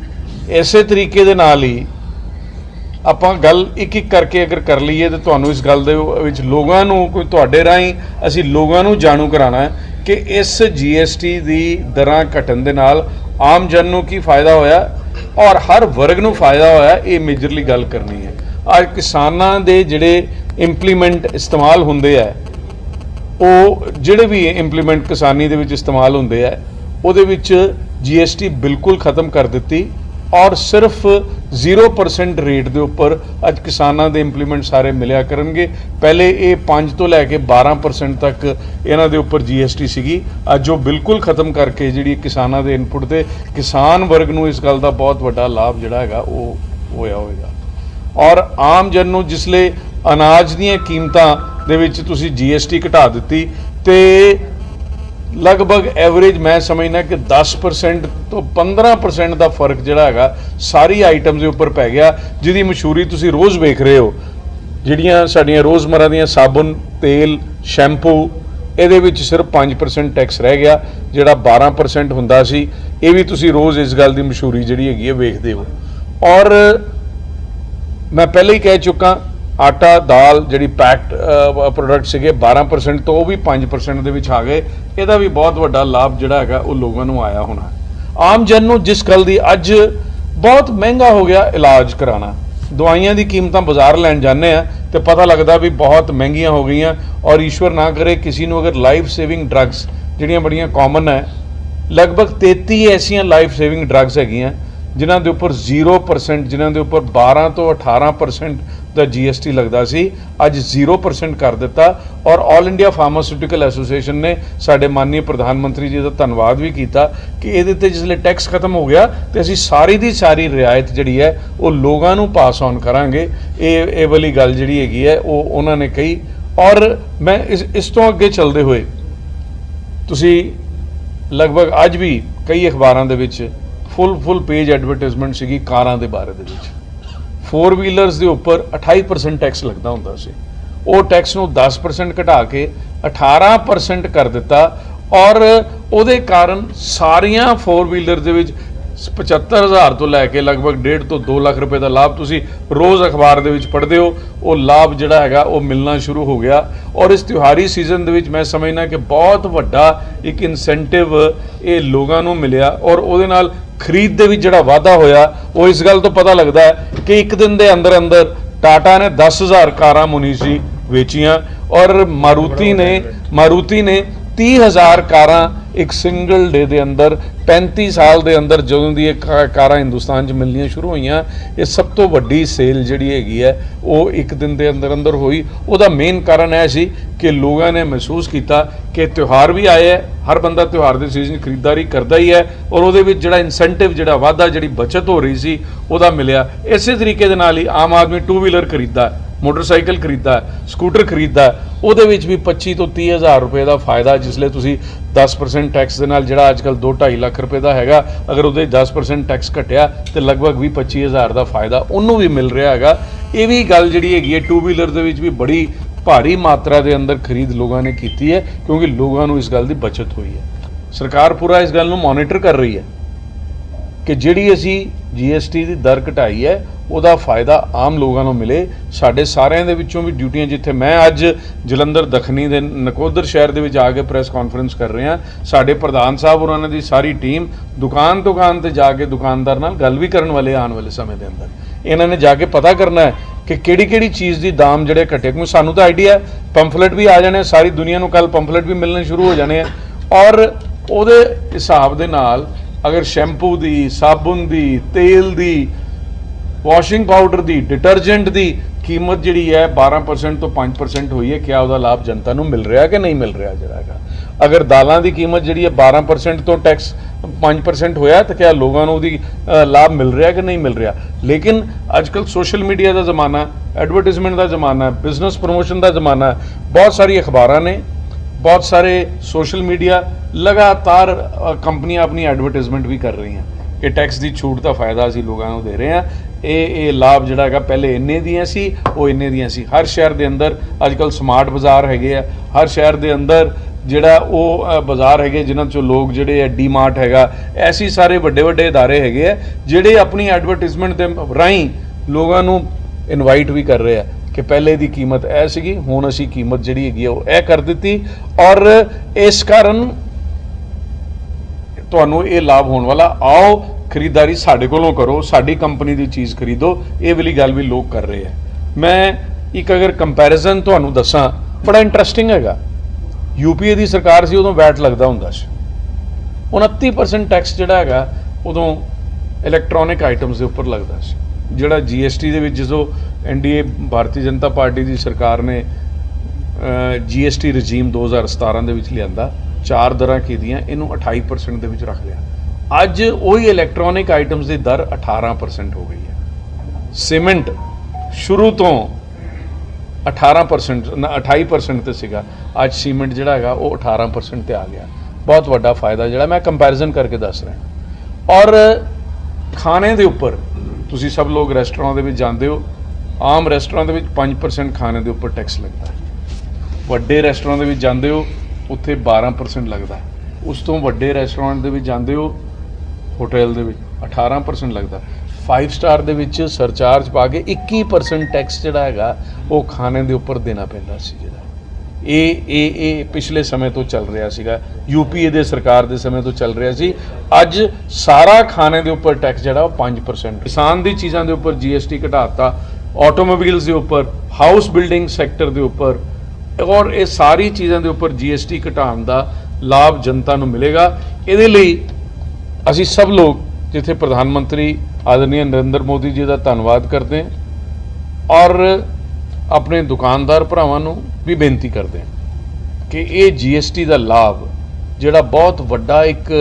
ਇਸੇ ਤਰੀਕੇ ਦੇ ਨਾਲ ਹੀ ਆਪਾਂ ਗੱਲ ਇੱਕ ਇੱਕ ਕਰਕੇ ਅਗਰ ਕਰ ਲਈਏ ਤੇ ਤੁਹਾਨੂੰ ਇਸ ਗੱਲ ਦੇ ਵਿੱਚ ਲੋਕਾਂ ਨੂੰ, ਕੋਈ ਤੁਹਾਡੇ ਰਾਹੀਂ ਅਸੀਂ ਲੋਕਾਂ ਨੂੰ ਜਾਣੂ ਕਰਾਣਾ ਹੈ ਕਿ ਇਸ GST ਦੀ ਦਰਾਂ ਘਟਣ ਦੇ ਨਾਲ ਆਮ ਜਨ ਨੂੰ ਕੀ ਫਾਇਦਾ ਹੋਇਆ ਔਰ ਹਰ ਵਰਗ ਨੂੰ ਫਾਇਦਾ ਹੋਇਆ, ਇਹ ਮੇਜਰਲੀ ਗੱਲ ਕਰਨੀ ਹੈ। ਅੱਜ ਕਿਸਾਨਾਂ ਦੇ ਜਿਹੜੇ ਇੰਪਲੀਮੈਂਟ ਇਸਤੇਮਾਲ ਹੁੰਦੇ ਆ, ਉਹ ਜਿਹੜੇ ਵੀ ਇੰਪਲੀਮੈਂਟ ਕਿਸਾਨੀ ਦੇ ਵਿੱਚ ਇਸਤੇਮਾਲ ਹੁੰਦੇ ਆ, ਉਹਦੇ ਵਿੱਚ GST ਬਿਲਕੁਲ ਖਤਮ ਕਰ ਦਿੱਤੀ ਔਰ ਸਿਰਫ 0% ਰੇਟ ਦੇ ਉੱਪਰ ਅੱਜ ਕਿਸਾਨਾਂ ਦੇ ਇੰਪਲੀਮੈਂਟ ਸਾਰੇ ਮਿਲਿਆ ਕਰਨਗੇ। ਪਹਿਲੇ ਇਹ 5 ਤੋਂ ਲੈ ਕੇ 12% ਤੱਕ ਇਹਨਾਂ ਦੇ ਉੱਪਰ GST ਸੀਗੀ। ਅੱਜ ਉਹ ਬਿਲਕੁਲ ਖਤਮ ਕਰਕੇ ਜਿਹੜੀ ਕਿਸਾਨਾਂ ਦੇ ਇਨਪੁਟ ਤੇ ਕਿਸਾਨ ਵਰਗ ਨੂੰ ਇਸ ਗੱਲ ਦਾ ਬਹੁਤ ਵੱਡਾ ਲਾਭ ਜਿਹੜਾ ਹੈਗਾ ਉਹ ਹੋਇਆ ਹੋਏਗਾ ਔਰ ਆਮ ਜਨ ਨੂੰ ਜਿਸਲੇ ਅਨਾਜ ਦੀਆਂ ਕੀਮਤਾਂ ਦੇ ਵਿੱਚ ਤੁਸੀਂ GST ਘਟਾ ਦਿੱਤੀ ਤੇ ਲਗਭਗ ਐਵਰੇਜ ਮੈਂ ਸਮਝਦਾ ਕਿ 10% ਤੋਂ 15% ਦਾ ਫ਼ਰਕ ਜਿਹੜਾ ਹੈਗਾ, ਸਾਰੀ ਆਈਟਮਸ ਦੇ ਉੱਪਰ ਪੈ ਗਿਆ, ਜਿਹਦੀ ਮਸ਼ਹੂਰੀ ਤੁਸੀਂ ਰੋਜ਼ ਵੇਖ ਰਹੇ ਹੋ। ਜਿਹੜੀਆਂ ਸਾਡੀਆਂ ਰੋਜ਼ਮਰਾ ਦੀਆਂ ਸਾਬਣ ਤੇਲ, ਸ਼ੈਂਪੂ, ਇਹਦੇ ਵਿੱਚ ਸਿਰਫ 5% ਟੈਕਸ ਰਹਿ ਗਿਆ, ਜਿਹੜਾ 12% ਹੁੰਦਾ ਸੀ, ਇਹ ਵੀ ਤੁਸੀਂ ਰੋਜ਼ ਇਸ ਗੱਲ ਦੀ ਮਸ਼ਹੂਰੀ ਜਿਹੜੀ ਹੈਗੀ ਹੈ ਵੇਖਦੇ ਹੋ। ਔਰ ਮੈਂ ਪਹਿਲਾਂ ਹੀ ਕਹਿ ਚੁੱਕਾ ਆਟਾ, ਦਾਲ ਜਿਹੜੀ ਪੈਕਡ ਪ੍ਰੋਡਕਟ ਸੀਗੇ 12% ਤੋਂ ਉਹ ਵੀ 5% ਦੇ ਵਿੱਚ ਆ ਗਏ। ਇਹਦਾ ਵੀ ਬਹੁਤ ਵੱਡਾ ਲਾਭ ਜਿਹੜਾ ਹੈਗਾ, ਉਹ ਲੋਕਾਂ ਨੂੰ ਆਇਆ ਹੋਣਾ। ਆਮ ਜਨ ਨੂੰ ਜਿਸ ਗੱਲ ਦੀ ਅੱਜ ਬਹੁਤ ਮਹਿੰਗਾ ਹੋ ਗਿਆ ਇਲਾਜ ਕਰਾਉਣਾ। ਦਵਾਈਆਂ ਦੀ ਕੀਮਤਾਂ ਬਾਜ਼ਾਰ ਲੈਣ ਜਾਂਦੇ ਆ ਤੇ ਪਤਾ ਲੱਗਦਾ ਵੀ ਬਹੁਤ ਮਹਿੰਗੀਆਂ ਹੋ ਗਈਆਂ ਔਰ ਈਸ਼ਵਰ ਨਾ ਕਰੇ ਕਿਸੇ ਨੂੰ ਅਗਰ ਲਾਈਫ ਸੇਵਿੰਗ ਡਰੱਗਸ ਜਿਹੜੀਆਂ ਬੜੀਆਂ ਕਾਮਨ ਹੈ, ਲਗਭਗ 33 ਐਸੀਆਂ ਲਾਈਫ ਸੇਵਿੰਗ ਡਰੱਗਸ ਹੈਗੀਆਂ। ਜਿਨ੍ਹਾਂ ਦੇ ਉੱਪਰ 0% ਜਿਨ੍ਹਾਂ ਦੇ ਉੱਪਰ 12 ਤੋਂ 18% ਦਾ GST ਲੱਗਦਾ ਸੀ, ਅੱਜ 0% ਕਰ ਦਿੱਤਾ ਔਰ 올 ਇੰਡੀਆ ਫਾਰਮਾਸਿਊਟੀਕਲ ਐਸੋਸੀਏਸ਼ਨ ਨੇ ਸਾਡੇ ਮਾਨਨੀय ਪ੍ਰਧਾਨ ਮੰਤਰੀ ਜੀ ਦਾ ਧੰਨਵਾਦ ਵੀ ਕੀਤਾ ਕਿ ਇਹਦੇ ਤੇ ਜਿਸਲੇ ਟੈਕਸ ਖਤਮ ਹੋ ਗਿਆ ਤੇ ਅਸੀਂ ਸਾਰੀ ਦੀ ਸਾਰੀ ਰਿਆਇਤ ਜਿਹੜੀ ਹੈ, ਉਹ ਲੋਕਾਂ ਨੂੰ ਪਾਸ ਔਨ ਕਰਾਂਗੇ। ਇਹ ਇਹ ਵਾਲੀ ਗੱਲ ਜਿਹੜੀ ਹੈਗੀ ਹੈ, ਉਹ ਉਹਨਾਂ ਨੇ ਕਹੀ। ਔਰ ਮੈਂ ਇਸ ਇਸ ਤੋਂ ਅੱਗੇ ਚੱਲਦੇ ਹੋਏ ਤੁਸੀਂ ਲਗਭਗ ਅੱਜ ਵੀ ਕਈ ਅਖਬਾਰਾਂ ਦੇ ਵਿੱਚ ਫੁੱਲ ਫੁੱਲ ਪੇਜ ਐਡਵਰਟਾਈਜ਼ਮੈਂਟ ਸੀਗੀ ਕਾਰਾਂ ਦੇ ਬਾਰੇ ਦੇ ਵਿੱਚ। 4 ਵੀਲਰਸ ਦੇ ਉੱਪਰ 28% ਟੈਕਸ ਲੱਗਦਾ ਹੁੰਦਾ ਸੀ। ਉਹ ਟੈਕਸ ਨੂੰ 10% ਘਟਾ ਕੇ 18% ਕਰ ਦਿੱਤਾ ਔਰ ਉਹਦੇ ਕਾਰਨ ਸਾਰੀਆਂ 4 ਵੀਲਰ ਦੇ ਵਿੱਚ 75000 ਤੋਂ ਲੈ ਕੇ ਲਗਭਗ 1.5 ਤੋਂ 2 ਲੱਖ ਰੁਪਏ ਦਾ ਲਾਭ ਤੁਸੀਂ ਰੋਜ਼ ਅਖਬਾਰ ਦੇ ਵਿੱਚ ਪੜ੍ਹਦੇ ਹੋ। ਉਹ ਲਾਭ ਜਿਹੜਾ ਹੈਗਾ, ਉਹ ਮਿਲਣਾ ਸ਼ੁਰੂ ਹੋ ਗਿਆ। ਔਰ ਇਸ ਤਿਉਹਾਰੀ ਸੀਜ਼ਨ ਦੇ ਵਿੱਚ ਮੈਂ ਸਮਝਣਾ ਕਿ ਬਹੁਤ ਵੱਡਾ ਇੱਕ ਇਨਸੈਂਟਿਵ ਇਹ ਲੋਕਾਂ ਨੂੰ ਮਿਲਿਆ। ਔਰ ਉਹਦੇ ਨਾਲ ਖਰੀਦ ਦੇ ਵਿੱਚ ਜਿਹੜਾ ਵਾਧਾ ਹੋਇਆ, ਉਹ ਇਸ ਗੱਲ ਤੋਂ ਪਤਾ ਲੱਗਦਾ ਹੈ ਕਿ ਇੱਕ ਦਿਨ ਦੇ ਅੰਦਰ ਅੰਦਰ ਟਾਟਾ ਨੇ 10000 ਕਾਰਾਂ ਮੁਨੀਸੀ ਵੇਚੀਆਂ। ਔਰ ਮਾਰੂਤੀ ਨੇ ਮਾਰੂਤੀ ਨੇ 30000 ਕਾਰਾਂ ਇੱਕ ਸਿੰਗਲ ਡੇ ਦੇ ਅੰਦਰ 35 ਸਾਲ ਦੇ ਅੰਦਰ ਜਦੋਂ ਦੀ ਇਹ ਕਾ- ਕਾਰਾਂ ਹਿੰਦੁਸਤਾਨ 'ਚ ਮਿਲਣੀਆਂ ਸ਼ੁਰੂ ਹੋਈਆਂ, ਇਹ ਸਭ ਤੋਂ ਵੱਡੀ ਸੇਲ ਜਿਹੜੀ ਹੈਗੀ ਹੈ, ਉਹ ਇੱਕ ਦਿਨ ਦੇ ਅੰਦਰ ਅੰਦਰ ਹੋਈ। ਉਹਦਾ ਮੇਨ ਕਾਰਨ ਇਹ ਸੀ ਕਿ ਲੋਕਾਂ ਨੇ ਮਹਿਸੂਸ ਕੀਤਾ ਕਿ ਤਿਉਹਾਰ ਵੀ ਆਏ ਹੈ, ਹਰ ਬੰਦਾ ਤਿਉਹਾਰ ਦੇ ਸੀਜ਼ਨ ਖਰੀਦਦਾਰੀ ਕਰਦਾ ਹੀ ਹੈ ਔਰ ਉਹਦੇ ਵਿੱਚ ਜਿਹੜਾ ਇਨਸੈਂਟਿਵ ਜਿਹੜਾ ਵਾਧਾ, ਜਿਹੜੀ ਬਚਤ ਹੋ ਰਹੀ ਸੀ, ਉਹਦਾ ਮਿਲਿਆ। ਇਸੇ ਤਰੀਕੇ ਦੇ ਨਾਲ ਹੀ ਆਮ ਆਦਮੀ ਟੂ ਵੀਲਰ ਖਰੀਦਦਾ, ਮੋਟਰਸਾਈਕਲ ਖਰੀਦਦਾ, ਸਕੂਟਰ ਖਰੀਦਦਾ ਉਹਦੇ ਵਿੱਚ ਵੀ 25 ਤੋਂ 30 ਹਜ਼ਾਰ ਰੁਪਏ ਦਾ ਫਾਇਦਾ, ਜਿਸ ਲਈ ਤੁਸੀਂ 10% ਟੈਕਸ ਦੇ ਨਾਲ ਜਿਹੜਾ ਅੱਜਕੱਲ 2.5 ਲੱਖ ਰੁਪਏ ਦਾ ਹੈਗਾ, ਅਗਰ ਉਹਦੇ 10% ਟੈਕਸ ਘਟਿਆ ਤੇ ਲਗਭਗ ਵੀ 25 ਹਜ਼ਾਰ ਦਾ ਫਾਇਦਾ ਉਹਨੂੰ ਵੀ ਮਿਲ ਰਿਹਾ ਹੈਗਾ। ਇਹ ਵੀ ਗੱਲ ਜਿਹੜੀ ਹੈਗੀ ਹੈ ਟੂ ਵੀਲਰ ਦੇ ਵਿੱਚ ਵੀ ਬੜੀ ਭਾਰੀ ਮਾਤਰਾ ਦੇ ਅੰਦਰ ਖਰੀਦ ਲੋਕਾਂ ਨੇ ਕੀਤੀ ਹੈ, ਕਿਉਂਕਿ ਲੋਕਾਂ ਨੂੰ ਇਸ ਗੱਲ ਦੀ ਬਚਤ ਹੋਈ ਹੈ। ਸਰਕਾਰ ਪੂਰਾ ਇਸ ਗੱਲ ਨੂੰ ਮੋਨੀਟਰ ਕਰ ਰਹੀ ਹੈ। ਕਿ ਜਿਹੜੀ ਅਸੀਂ GST ਦੀ ਦਰ ਘਟਾਈ ਹੈ, ਉਹਦਾ ਫਾਇਦਾ ਆਮ ਲੋਕਾਂ ਨੂੰ ਮਿਲੇ। ਸਾਡੇ ਸਾਰਿਆਂ ਦੇ ਵਿੱਚੋਂ ਵੀ ਡਿਊਟੀਆਂ ਜਿੱਥੇ ਮੈਂ ਅੱਜ ਜਲੰਧਰ ਦੱਖਣੀ ਦੇ ਨਕੋਦਰ ਸ਼ਹਿਰ ਦੇ ਵਿੱਚ ਆ ਕੇ ਪ੍ਰੈਸ ਕਾਨਫਰੰਸ ਕਰ ਰਿਹਾ, ਸਾਡੇ ਪ੍ਰਧਾਨ ਸਾਹਿਬ ਔਰ ਉਹਨਾਂ ਦੀ ਸਾਰੀ ਟੀਮ ਦੁਕਾਨ ਦੁਕਾਨ ਤੇ ਜਾ ਕੇ ਦੁਕਾਨਦਾਰ ਨਾਲ ਗੱਲ ਵੀ ਕਰਨ ਵਾਲੇ, ਆਉਣ ਵਾਲੇ ਸਮੇਂ ਦੇ ਅੰਦਰ। ਇਹਨਾਂ ਨੇ ਜਾ ਕੇ ਪਤਾ ਕਰਨਾ ਹੈ ਕਿ ਕਿਹੜੀ ਕਿਹੜੀ ਚੀਜ਼ ਦੀ ਦਾਮ ਜਿਹੜੇ ਘਟੇ। ਕਿਉਂਕਿ ਸਾਨੂੰ ਤਾਂ ਆਈਡੀਆ ਹੈ ਪੰਫਲੇਟ ਵੀ ਆ ਜਾਣੇ, ਸਾਰੀ ਦੁਨੀਆ ਨੂੰ ਕੱਲ ਪੰਫਲੇਟ ਵੀ ਮਿਲਣੇ ਸ਼ੁਰੂ ਹੋ ਜਾਣੇ ਆ। ਔਰ ਉਹਦੇ ਹਿਸਾਬ ਦੇ ਨਾਲ ਅਗਰ ਸ਼ੈਂਪੂ ਦੀ, ਸਾਬੁਨ ਦੀ, ਤੇਲ ਦੀ ਵਾਸ਼ਿੰਗ ਪਾਊਡਰ ਦੀ ਡਿਟਰਜੈਂਟ ਦੀ ਕੀਮਤ ਜਿਹੜੀ ਹੈ 12% ਤੋਂ 5% ਹੋਈ ਹੈ, ਕਿਆ ਉਹਦਾ ਲਾਭ ਜਨਤਾ ਨੂੰ ਮਿਲ ਰਿਹਾ ਕਿ ਨਹੀਂ ਮਿਲ ਰਿਹਾ ਜਿਹੜਾ ਹੈਗਾ? ਅਗਰ ਦਾਲਾਂ ਦੀ ਕੀਮਤ ਜਿਹੜੀ ਹੈ 12% ਤੋਂ ਟੈਕਸ 5% ਹੋਇਆ, ਤਾਂ ਕਿਆ ਲੋਕਾਂ ਨੂੰ ਉਹਦੀ ਲਾਭ ਮਿਲ ਰਿਹਾ ਕਿ ਨਹੀਂ ਮਿਲ ਰਿਹਾ? ਲੇਕਿਨ ਅੱਜਕੱਲ ਸੋਸ਼ਲ ਮੀਡੀਆ ਦਾ ਜ਼ਮਾਨਾ ਹੈ ਐਡਵਰਟਾਈਜ਼ਮੈਂਟ ਦਾ ਜ਼ਮਾਨਾ ਬਿਜ਼ਨਸ ਪ੍ਰੋਮੋਸ਼ਨ ਦਾ ਜ਼ਮਾਨਾ, ਬਹੁਤ ਸਾਰੀ ਅਖਬਾਰਾਂ ਨੇ ਬਹੁਤ ਸਾਰੇ ਸੋਸ਼ਲ ਮੀਡੀਆ ਲਗਾਤਾਰ ਅ, ਕੰਪਨੀਆਂ ਆਪਣੀ ਐਡਵਰਟਾਈਜ਼ਮੈਂਟ ਵੀ ਕਰ ਰਹੀਆਂ ਕਿ ਟੈਕਸ ਦੀ ਛੂਟ ਦਾ ਫਾਇਦਾ ਅਸੀਂ ਲੋਕਾਂ ਨੂੰ ਦੇ ਰਹੇ ਹਾਂ ਇਹ ਇਹ ਲਾਭ ਜਿਹੜਾ ਹੈਗਾ ਪਹਿਲੇ ਇੰਨੇ ਦੀਆਂ ਸੀ ਉਹ ਇੰਨੇ ਦੀਆਂ ਸੀ ਹਰ ਸ਼ਹਿਰ ਦੇ ਅੰਦਰ ਅੱਜਕੱਲ ਸਮਾਰਟ ਬਾਜ਼ਾਰ ਹੈਗੇ ਆ ਹਰ ਸ਼ਹਿਰ ਦੇ ਅੰਦਰ ਜਿਹੜਾ ਉਹ ਅ, ਬਾਜ਼ਾਰ ਹੈਗੇ ਜਿਨ੍ਹਾਂ ਚੋਂ ਲੋਕ ਜਿਹੜੇ ਆ ਡੀਮਾਰਟ ਹੈਗਾ ਐਸੀ ਸਾਰੇ ਵੱਡੇ ਵੱਡੇ ادارے ਹੈਗੇ ਆ ਜਿਹੜੇ ਆਪਣੀ ਐਡਵਰਟਾਈਜ਼ਮੈਂਟ ਦੇ ਰਾਹੀਂ ਲੋਕਾਂ ਨੂੰ ਇਨਵਾਈਟ ਵੀ ਕਰ ਰਹੇ ਆ ਕਿ ਪਹਿਲੇ ਦੀ ਕੀਮਤ ਇਹ ਸੀਗੀ, ਹੁਣ ਅਸੀਂ ਕੀਮਤ ਜਿਹੜੀ ਹੈਗੀ ਆ ਉਹ ਇਹ ਕਰ ਦਿੱਤੀ ਔਰ ਇਸ ਕਾਰਨ ਤੁਹਾਨੂੰ ਇਹ ਲਾਭ ਹੋਣ ਵਾਲਾ, ਆਓ ਖਰੀਦਦਾਰੀ ਸਾਡੇ ਕੋਲੋਂ ਕਰੋ, ਸਾਡੀ ਕੰਪਨੀ ਦੀ ਚੀਜ਼ ਖਰੀਦੋ, ਇਹ ਵਾਲੀ ਗੱਲ ਵੀ ਲੋਕ ਕਰ ਰਹੇ ਆ। ਮੈਂ ਇੱਕ ਅਗਰ ਕੰਪੈਰੀਜ਼ਨ ਤੁਹਾਨੂੰ ਦੱਸਾਂ, ਬੜਾ ਇੰਟਰਸਟਿੰਗ ਹੈਗਾ। ਯੂਪੀਏ ਦੀ ਸਰਕਾਰ ਸੀ, ਉਦੋਂ ਵੈਟ ਲੱਗਦਾ ਹੁੰਦਾ ਸੀ। 29% ਟੈਕਸ ਜਿਹੜਾ ਹੈਗਾ, ਉਦੋਂ ਇਲੈਕਟ੍ਰੋਨਿਕ ਆਈਟਮਸ ਦੇ ਉੱਪਰ ਲੱਗਦਾ ਸੀ। ਜਿਹੜਾ ਜੀਐਸਟੀ ਦੇ ਵਿੱਚ ਜਦੋਂ ਐਨਡੀਏ ਭਾਰਤੀ ਜਨਤਾ ਪਾਰਟੀ ਦੀ ਸਰਕਾਰ ਨੇ ਜੀਐਸਟੀ ਰਜੀਮ 2017 ਦੇ ਵਿੱਚ ਲਿਆਂਦਾ, ਚਾਰ ਦਰਾਂ ਕੀਤੀਆਂ ਇਹਨੂੰ 28% ਦੇ ਵਿੱਚ ਰੱਖ ਲਿਆ। ਅੱਜ ਉਹੀ ਇਲੈਕਟ੍ਰੋਨਿਕ ਆਈਟਮਸ ਦੀ ਦਰ 18% ਹੋ ਗਈ ਹੈ। ਸੀਮੈਂਟ ਸ਼ੁਰੂ ਤੋਂ 18% ਨਾ 28% ਤੇ ਸੀਗਾ। ਅੱਜ ਸੀਮੈਂਟ ਜਿਹੜਾ ਹੈਗਾ, ਉਹ 18% ਤੇ ਆ ਗਿਆ। ਬਹੁਤ ਵੱਡਾ ਫਾਇਦਾ ਜਿਹੜਾ, ਮੈਂ ਕੰਪੈਰੀਜ਼ਨ ਕਰਕੇ ਦੱਸ ਰਿਹਾ। ਔਰ ਖਾਣੇ ਦੇ ਉੱਪਰ ਤੁਸੀਂ ਸਭ ਲੋਕ ਰੈਸਟੋਰੈਂਟ ਦੇ ਵਿੱਚ ਜਾਂਦੇ ਹੋ। ਆਮ ਰੈਸਟੋਰੈਂਟ ਦੇ ਵਿੱਚ 5% ਖਾਣੇ ਦੇ ਉੱਪਰ ਟੈਕਸ ਲੱਗਦਾ ਹੈ। ਵੱਡੇ ਰੈਸਟੋਰੈਂਟ ਦੇ ਵਿੱਚ ਜਾਂਦੇ ਹੋ, ਉੱਥੇ 12% ਲੱਗਦਾ ਹੈ। ਉਸ ਤੋਂ ਵੱਡੇ ਰੈਸਟੋਰੈਂਟ ਦੇ ਵਿੱਚ ਜਾਂਦੇ ਹੋ, ਹੋਟਲ ਦੇ ਵਿੱਚ 18% ਲੱਗਦਾ 5 ਸਟਾਰ ਦੇ ਵਿੱਚ ਸਰਚਾਰਜ ਪਾ ਕੇ 21% ਟੈਕਸ ਜਿਹੜਾ ਹੈਗਾ, ਉਹ ਖਾਣੇ ਦੇ ਉੱਪਰ ਦੇਣਾ ਪੈਂਦਾ ਸੀ ਜਿਹੜਾ। ਇਹ ਇਹ ਇਹ ਪਿਛਲੇ ਸਮੇਂ ਤੋਂ ਚੱਲ ਰਿਹਾ ਸੀਗਾ। ਯੂਪੀਏ ਦੇ ਸਰਕਾਰ ਦੇ ਸਮੇਂ ਤੋਂ ਚੱਲ ਰਿਹਾ ਸੀ। ਅੱਜ ਸਾਰਾ ਖਾਣੇ ਦੇ ਉੱਪਰ ਟੈਕਸ ਜਿਹੜਾ ਉਹ 5% ਕਿਸਾਨ ਦੀ ਚੀਜ਼ਾਂ ਦੇ ਉੱਪਰ ਜੀਐਸਟੀ ਘਟਾਤਾ ਆਟੋਮੋਬਾਈਲਸ ਦੇ ਉੱਪਰ ਹਾਊਸ ਬਿਲਡਿੰਗ ਸੈਕਟਰ ਦੇ ਉੱਪਰ। ਔਰ ਇਹ ਸਾਰੀ ਚੀਜ਼ਾਂ ਦੇ ਉੱਪਰ ਜੀਐਸਟੀ ਘਟਾਉਣ ਦਾ ਲਾਭ ਜਨਤਾ ਨੂੰ ਮਿਲੇਗਾ। ਇਹਦੇ ਲਈ ਅਸੀਂ ਸਭ ਲੋਕ ਜਿੱਥੇ ਪ੍ਰਧਾਨ ਮੰਤਰੀ ਆਦਰਨੀय ਨਰਿੰਦਰ ਮੋਦੀ ਜੀ ਦਾ ਧੰਨਵਾਦ ਕਰਦੇ ਹਾਂ। ਔਰ ਆਪਣੇ ਦੁਕਾਨਦਾਰ ਭਰਾਵਾਂ ਨੂੰ ਵੀ ਬੇਨਤੀ ਕਰਦੇ ਹਾਂ ਕਿ ਇਹ ਜੀਐਸਟੀ ਦਾ ਲਾਭ, ਜਿਹੜਾ ਬਹੁਤ ਵੱਡਾ ਇੱਕ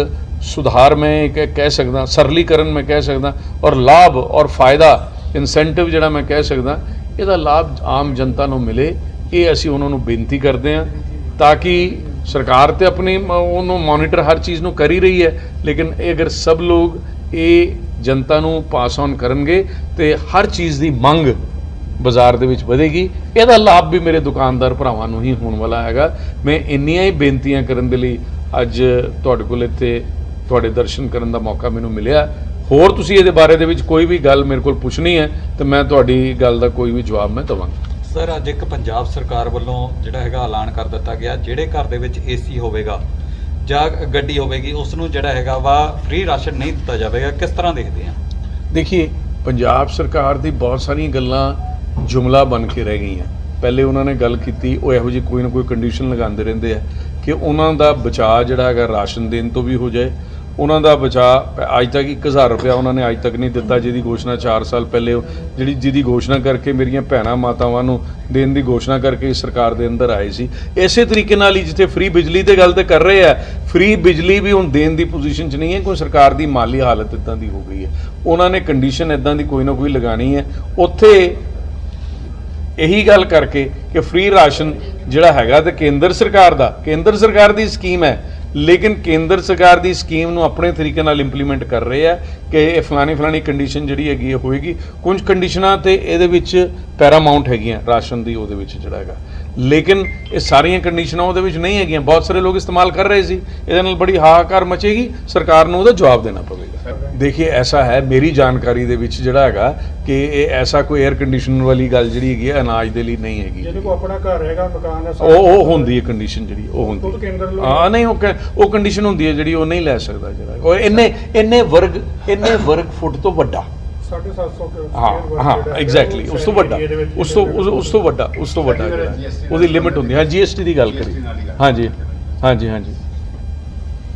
ਸੁਧਾਰ ਮੈਂ ਇੱਕ ਕਹਿ ਸਕਦਾ, ਸਰਲੀਕਰਨ ਮੈਂ ਕਹਿ ਸਕਦਾ, ਔਰ ਲਾਭ ਔਰ ਫਾਇਦਾ ਇਨਸੈਂਟਿਵ ਜਿਹੜਾ ਮੈਂ ਕਹਿ ਸਕਦਾ, ਇਹਦਾ ਲਾਭ ਆਮ ਜਨਤਾ ਨੂੰ ਮਿਲੇ, ਇਹ ਅਸੀਂ ਉਹਨਾਂ ਨੂੰ ਬੇਨਤੀ ਕਰਦੇ ਹਾਂ ਤਾਂ ਕਿ ਸਰਕਾਰ ਤੇ ਆਪਣੀ ਉਹਨੂੰ ਮੋਨੀਟਰ ਹਰ ਚੀਜ਼ ਨੂੰ ਕਰ ਹੀ ਰਹੀ ਹੈ, ਲੇਕਿਨ ਇਹ ਅਗਰ ਸਭ ਲੋਕ ਇਹ ਜਨਤਾ ਨੂੰ ਪਾਸ ਔਨ ਕਰਨਗੇ ਤੇ ਹਰ ਚੀਜ਼ ਦੀ ਮੰਗ ਬਾਜ਼ਾਰ ਦੇ ਵਿੱਚ ਵਧੇਗੀ। ਇਹਦਾ ਲਾਭ ਵੀ ਮੇਰੇ ਦੁਕਾਨਦਾਰ ਭਰਾਵਾਂ ਨੂੰ ਹੀ ਹੋਣ ਵਾਲਾ ਹੈਗਾ। ਮੈਂ ਇੰਨੀਆਂ ਹੀ ਬੇਨਤੀਆਂ ਕਰਨ ਦੇ ਲਈ ਅੱਜ ਤੁਹਾਡੇ ਕੋਲ ਇੱਥੇ ਤੁਹਾਡੇ ਦਰਸ਼ਨ ਕਰਨ ਦਾ ਮੌਕਾ ਮੈਨੂੰ ਮਿਲਿਆ। ਹੋਰ ਤੁਸੀਂ ਇਹਦੇ ਬਾਰੇ ਦੇ ਵਿੱਚ ਕੋਈ ਵੀ ਗੱਲ ਮੇਰੇ ਕੋਲ ਪੁੱਛਣੀ ਹੈ ਤੇ ਮੈਂ ਤੁਹਾਡੀ ਗੱਲ ਦਾ ਕੋਈ ਵੀ ਜਵਾਬ ਮੈਂ ਦਵਾਂਗਾ। ਸਰ ਅੱਜ ਇੱਕ ਪੰਜਾਬ ਸਰਕਾਰ ਵੱਲੋਂ ਜਿਹੜਾ ਹੈਗਾ ਐਲਾਨ ਕਰ ਦਿੱਤਾ ਗਿਆ ਜਿਹੜੇ ਘਰ ਦੇ ਵਿੱਚ ਏਸੀ ਹੋਵੇਗਾ ਜਾਂ ਗੱਡੀ ਹੋਵੇਗੀ ਉਸ ਨੂੰ ਜਿਹੜਾ ਹੈਗਾ ਵਾ ਫ੍ਰੀ ਰਾਸ਼ਨ ਨਹੀਂ ਦਿੱਤਾ ਜਾਵੇਗਾ। ਕਿਸ ਤਰ੍ਹਾਂ ਦੇਖਦੇ ਆ? ਦੇਖिए ਪੰਜਾਬ ਸਰਕਾਰ ਦੀ ਬਹੁਤ ਸਾਰੀਆਂ ਗੱਲਾਂ ਜੁਮਲਾ ਬਣ ਕੇ ਰਹਿ ਗਈਆਂ। ਪਹਿਲੇ ਉਹਨਾਂ ਨੇ ਗੱਲ ਕੀਤੀ, ਉਹ ਇਹੋ ਜਿਹੀ ਕੋਈ ਨਾ ਕੋਈ ਕੰਡੀਸ਼ਨ ਲਗਾਉਂਦੇ ਰਹਿੰਦੇ ਆ ਕਿ ਉਹਨਾਂ ਦਾ ਬਚਾਅ ਜਿਹੜਾ ਹੈਗਾ ਰਾਸ਼ਨ ਦੇਣ ਤੋਂ ਵੀ ਹੋ ਜਾਏ। ਉਹਨਾਂ ਦਾ ਬਚਾਅ, ਅੱਜ ਤੱਕ 1000 ਰੁਪਇਆ ਉਹਨਾਂ ਨੇ ਅੱਜ ਤੱਕ ਨਹੀਂ ਦਿੱਤਾ, ਜਿਹਦੀ ਘੋਸ਼ਣਾ 4 ਸਾਲ ਪਹਿਲੇ ਜਿਹੜੀ ਜਿਹਦੀ ਘੋਸ਼ਣਾ ਕਰਕੇ ਮੇਰੀਆਂ ਭੈਣਾਂ ਮਾਤਾਵਾਂ ਨੂੰ ਦੇਣ ਦੀ ਘੋਸ਼ਣਾ ਕਰਕੇ ਸਰਕਾਰ ਦੇ ਅੰਦਰ ਆਏ ਸੀ। ਇਸੇ ਤਰੀਕੇ ਨਾਲ ਹੀ ਜਿੱਥੇ ਫ੍ਰੀ ਬਿਜਲੀ ਤੇ ਗੱਲ ਤੇ ਕਰ ਰਹੇ ਆ ਫ੍ਰੀ ਬਿਜਲੀ ਵੀ ਹੁਣ ਦੇਣ ਦੀ ਪੋਜੀਸ਼ਨ 'ਚ ਨਹੀਂ ਹੈ, ਕੋਈ ਸਰਕਾਰ ਦੀ ਮਾਲੀ ਹਾਲਤ ਇਦਾਂ ਦੀ ਹੋ ਗਈ ਹੈ। ਉਹਨਾਂ ਨੇ ਕੰਡੀਸ਼ਨ ਇਦਾਂ ਦੀ ਕੋਈ ਨਾ ਕੋਈ ਲਗਾਣੀ ਹੈ। ਉੱਥੇ ਇਹੀ ਗੱਲ ਕਰਕੇ ਕਿ ਫ੍ਰੀ ਰਾਸ਼ਨ ਜਿਹੜਾ ਹੈਗਾ ਤੇ ਕੇਂਦਰ ਸਰਕਾਰ ਦਾ, ਕੇਂਦਰ ਸਰਕਾਰ ਦੀ ਸਕੀਮ ਹੈ, ਲੇਕਿਨ ਕੇਂਦਰ ਸਰਕਾਰ ਦੀ ਸਕੀਮ ਨੂੰ ਆਪਣੇ ਤਰੀਕੇ ਨਾਲ ਇੰਪਲੀਮੈਂਟ ਕਰ ਰਹੇ ਆ ਕਿ ਇਹ ਫਲਾਣੀ ਫਲਾਣੀ ਕੰਡੀਸ਼ਨ ਜਿਹੜੀ ਹੈਗੀ ਹੈ ਹੋਏਗੀ। ਕੁਝ ਕੰਡੀਸ਼ਨਾਂ ਤੇ ਇਹਦੇ ਵਿੱਚ ਪੈਰਾਮਾਉਂਟ ਹੈਗੀਆਂ ਰਾਸ਼ਨ ਦੀ, ਉਹਦੇ ਵਿੱਚ ਜਿਹੜਾ ਹੈਗਾ। ਲੇਕਿਨ ਇਹ ਸਾਰੀਆਂ ਕੰਡੀਸ਼ਨਾਂ ਉਹਦੇ ਵਿੱਚ ਨਹੀਂ ਹੈਗੀਆਂ। ਬਹੁਤ ਸਾਰੇ ਲੋਕ ਇਸਤੇਮਾਲ ਕਰ ਰਹੇ ਸੀ। ਇਹਦੇ ਨਾਲ ਬੜੀ ਹਾਹਾਕਾਰ ਮਚੇਗੀ। ਸਰਕਾਰ ਨੂੰ ਉਹਦਾ ਜਵਾਬ ਦੇਣਾ ਪਵੇਗਾ। ਦੇਖिए ਐਸਾ ਹੈ ਮੇਰੀ ਜਾਣਕਾਰੀ ਦੇ ਵਿੱਚ ਜਿਹੜਾ ਹੈਗਾ ਕਿ ਇਹ ਐਸਾ ਕੋਈ 에ਅਰ ਕੰਡੀਸ਼ਨਰ ਵਾਲੀ ਗੱਲ ਜਿਹੜੀ ਹੈਗੀ ਹੈ ਅਨਾਜ ਦੇ ਲਈ ਨਹੀਂ ਹੈਗੀ। ਜਿਹਦੇ ਕੋ ਆਪਣਾ ਘਰ ਹੈਗਾ ਮਕਾਨ ਹੈ ਉਹ ਉਹ ਹੁੰਦੀ ਹੈ ਕੰਡੀਸ਼ਨ ਜਿਹੜੀ ਉਹ ਹੁੰਦੀ ਹੈ। ਨਹੀਂ ਉਹ ਉਹ ਕੰਡੀਸ਼ਨ ਹੁੰਦੀ ਹੈ ਜਿਹੜੀ ਉਹ ਨਹੀਂ ਲੈ ਸਕਦਾ ਜਿਹੜਾ। ਉਹ ਇੰਨੇ ਇੰਨੇ ਵਰਗ ਇੰਨੇ ਵਰਗ ਫੁੱਟ ਤੋਂ ਵੱਡਾ। 750 ਕਿ ਹਾਂ ਹਾਂ ਐਗਜ਼ੈਕਟਲੀ ਉਸ ਤੋਂ ਵੱਡਾ ਉਸ ਤੋਂ ਉਸ- ਤੋਂ ਵੱਡਾ ਉਸ ਤੋਂ ਵੱਡਾ ਜਿਹੜਾ। ਉਹਦੀ ਲਿਮਿਟ ਹੁੰਦੀ ਹੈ। ਜੀਐਸਟੀ ਦੀ ਗੱਲ ਕਰੀ ਹਾਂਜੀ ਹਾਂਜੀ ਹਾਂਜੀ।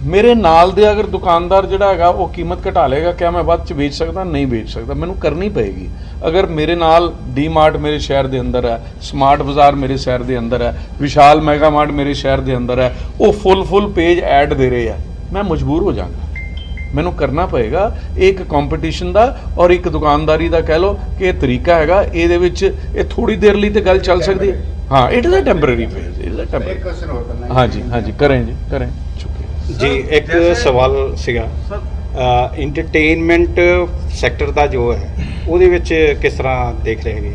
ਮੇਰੇ ਨਾਲ ਦੇ ਅਗਰ ਦੁਕਾਨਦਾਰ ਜਿਹੜਾ ਹੈਗਾ ਉਹ ਕੀਮਤ ਘਟਾ ਲੇਗਾ ਕਿਆ ਮੈਂ ਬਾਅਦ ਚ ਵੇਚ ਸਕਦਾ ਨਹੀਂ ਵੇਚ ਸਕਦਾ? ਮੈਨੂੰ ਕਰਨੀ ਪਏਗੀ। ਅਗਰ ਮੇਰੇ ਨਾਲ ਡੀਮਾਰਟ ਮੇਰੇ ਸ਼ਹਿਰ ਦੇ ਅੰਦਰ ਹੈ ਸਮਾਰਟ ਬਾਜ਼ਾਰ ਮੇਰੇ ਸ਼ਹਿਰ ਦੇ ਅੰਦਰ ਹੈ ਵਿਸ਼ਾਲ ਮੈਗਾ ਮਾਰਟ ਮੇਰੇ ਸ਼ਹਿਰ ਦੇ ਅੰਦਰ ਹੈ ਉਹ ਫੁੱਲ ਫੁੱਲ ਪੇਜ ਐਡ ਦੇ ਰਹੇ ਆ ਮੈਂ ਮਜਬੂਰ ਹੋ ਜਾਵਾਂਗਾ। ਮੈਨੂੰ ਕਰਨਾ ਪਏਗਾ ਇਹ ਇੱਕ ਕੰਪੀਟੀਸ਼ਨ ਦਾ ਔਰ ਇੱਕ ਦੁਕਾਨਦਾਰੀ ਦਾ ਕਹਿ ਲਓ ਕਿ ਇਹ ਤਰੀਕਾ ਹੈਗਾ ਇਹਦੇ ਵਿੱਚ ਇਹ ਥੋੜੀ ਦੇਰ ਲਈ ਤੇ ਗੱਲ ਚੱਲ ਸਕਦੀ ਹੈ। ਹਾਂ it is a temporary phase it is a temporary ਹਾਂਜੀ ਹਾਂਜੀ ਕरें ਜੀ ਸ਼ੁਕਰੀਆ ਜੀ ਇੱਕ ਸਵਾਲ ਸੀਗਾ। ਇੰਟਰਟੇਨਮੈਂਟ ਸੈਕਟਰ ਦਾ ਜੋ ਹੈ ਉਹਦੇ ਵਿੱਚ ਕਿਸ ਤਰ੍ਹਾਂ ਦੇਖ ਰਹੇ ਹੈਗੇ?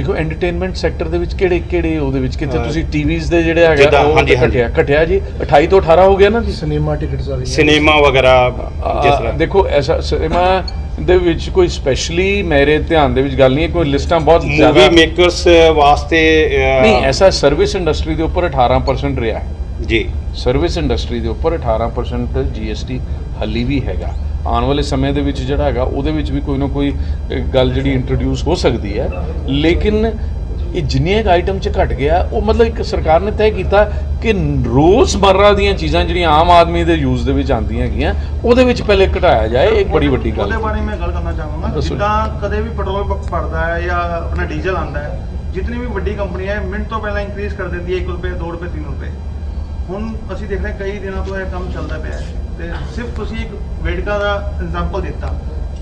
ਦੇਖੋ ਐਂਟਰਟੇਨਮੈਂਟ ਸੈਕਟਰ ਦੇ ਵਿੱਚ ਕਿਹੜੇ ਕਿਹੜੇ ਉਹਦੇ ਵਿੱਚ? ਕਿਤੇ। ਤੁਸੀਂ ਟੀਵੀਜ਼ ਦੇ ਜਿਹੜੇ ਹੈਗਾ ਉਹ। ਘਟਿਆ ਘਟਿਆ ਜੀ। 28 ਤੋਂ 18 ਹੋ ਗਿਆ ਨਾ ਜੀ। ਸਿਨੇਮਾ ਟਿਕਟਸ ਵਾਲੀ ਸਿਨੇਮਾ ਵਗੈਰਾ ਜਿਸ ਆ, ਤਰ੍ਹਾਂ। ਦੇਖੋ ਐਸਾ ਸਿਨੇਮਾ ਦੇ ਵਿੱਚ ਕੋਈ ਸਪੈਸ਼ਲੀ ਮੇਰੇ ਧਿਆਨ ਦੇ ਵਿੱਚ ਗੱਲ ਨਹੀਂ ਹੈ ਕੋਈ ਲਿਸਟਾਂ ਬਹੁਤ ਮੂਵੀ ਜ਼ਿਆਦਾ ਮੇਕਰਸ ਵਾਸਤੇ ਨਹੀਂ ਐਸਾ ਸਰਵਿਸ ਇੰਡਸਟਰੀ ਦੇ ਉੱਪਰ 18% ਰਿਹਾ। ਜੀ। ਸਰਵਿਸ ਇੰਡਸਟਰੀ ਦੇ ਉੱਪਰ 18% GST ਹੱਲੀ ਵੀ ਹੈਗਾ। ਆਉਣ ਵਾਲੇ ਸਮੇਂ ਦੇ ਵਿੱਚ ਜਿਹੜਾ ਹੈਗਾ ਉਹਦੇ ਵਿੱਚ ਵੀ ਕੋਈ ਨਾ ਕੋਈ ਗੱਲ ਜਿਹੜੀ ਇੰਟਰੋਡਿਊਸ ਹੋ ਸਕਦੀ ਹੈ। ਲੇਕਿਨ ਇਹ ਜਿੰਨੀਆਂ ਆਈਟਮ ਚ ਘਟ ਗਿਆ ਉਹ ਮਤਲਬ ਇੱਕ ਸਰਕਾਰ ਨੇ ਤੈਅ ਕੀਤਾ ਕਿ ਰੋਜ਼ਮਰਰਾ ਦੀਆਂ ਚੀਜ਼ਾਂ ਜਿਹੜੀਆਂ ਆਮ ਆਦਮੀ ਦੇ ਯੂਜ਼ ਦੇ ਵਿੱਚ ਆਉਂਦੀਆਂ ਹੈਗੀਆਂ ਉਹਦੇ ਵਿੱਚ ਪਹਿਲੇ ਘਟਾਇਆ ਜਾਏ ਇੱਕ ਬੜੀ ਵੱਡੀ ਗੱਲ ਉਹਦੇ ਬਾਰੇ ਮੈਂ ਗੱਲ ਕਰਨਾ ਚਾਹਾਂਗਾ। ਜਿੱਦਾਂ ਕਦੇ ਵੀ ਪੈਟਰੋਲ ਪ- ਭਰਦਾ ਹੈ ਜਾਂ ਆਪਣਾ ਡੀਜ਼ਲ ਆਂਦਾ ਹੈ ਜਿਤਨੀ ਵੀ ਵੱਡੀ ਕੰਪਨੀ ਹੈ ਮਿੰਟ ਤੋਂ ਪਹਿਲਾਂ ਇੰਕਰੀਜ਼ ਕਰ ਦਿੰਦੀ ਹੈ 1 ਰੁਪਏ 2 ਰੁਪਏ 3 ਰੁਪਏ। ਹੁਣ ਅਸੀਂ ਦੇਖ ਰਹੇ ਕਈ ਦਿਨਾਂ ਤੋਂ ਇਹ ਕੰਮ ਚੱਲਦਾ ਪਿਆ ਹੈ। ਤੇ ਸਿਰਫ ਤੁਸੀਂ ਇੱਕ ਵੇਡਕਾ ਦਾ ਐਗਜ਼ਾਮਪਲ ਦਿੱਤਾ।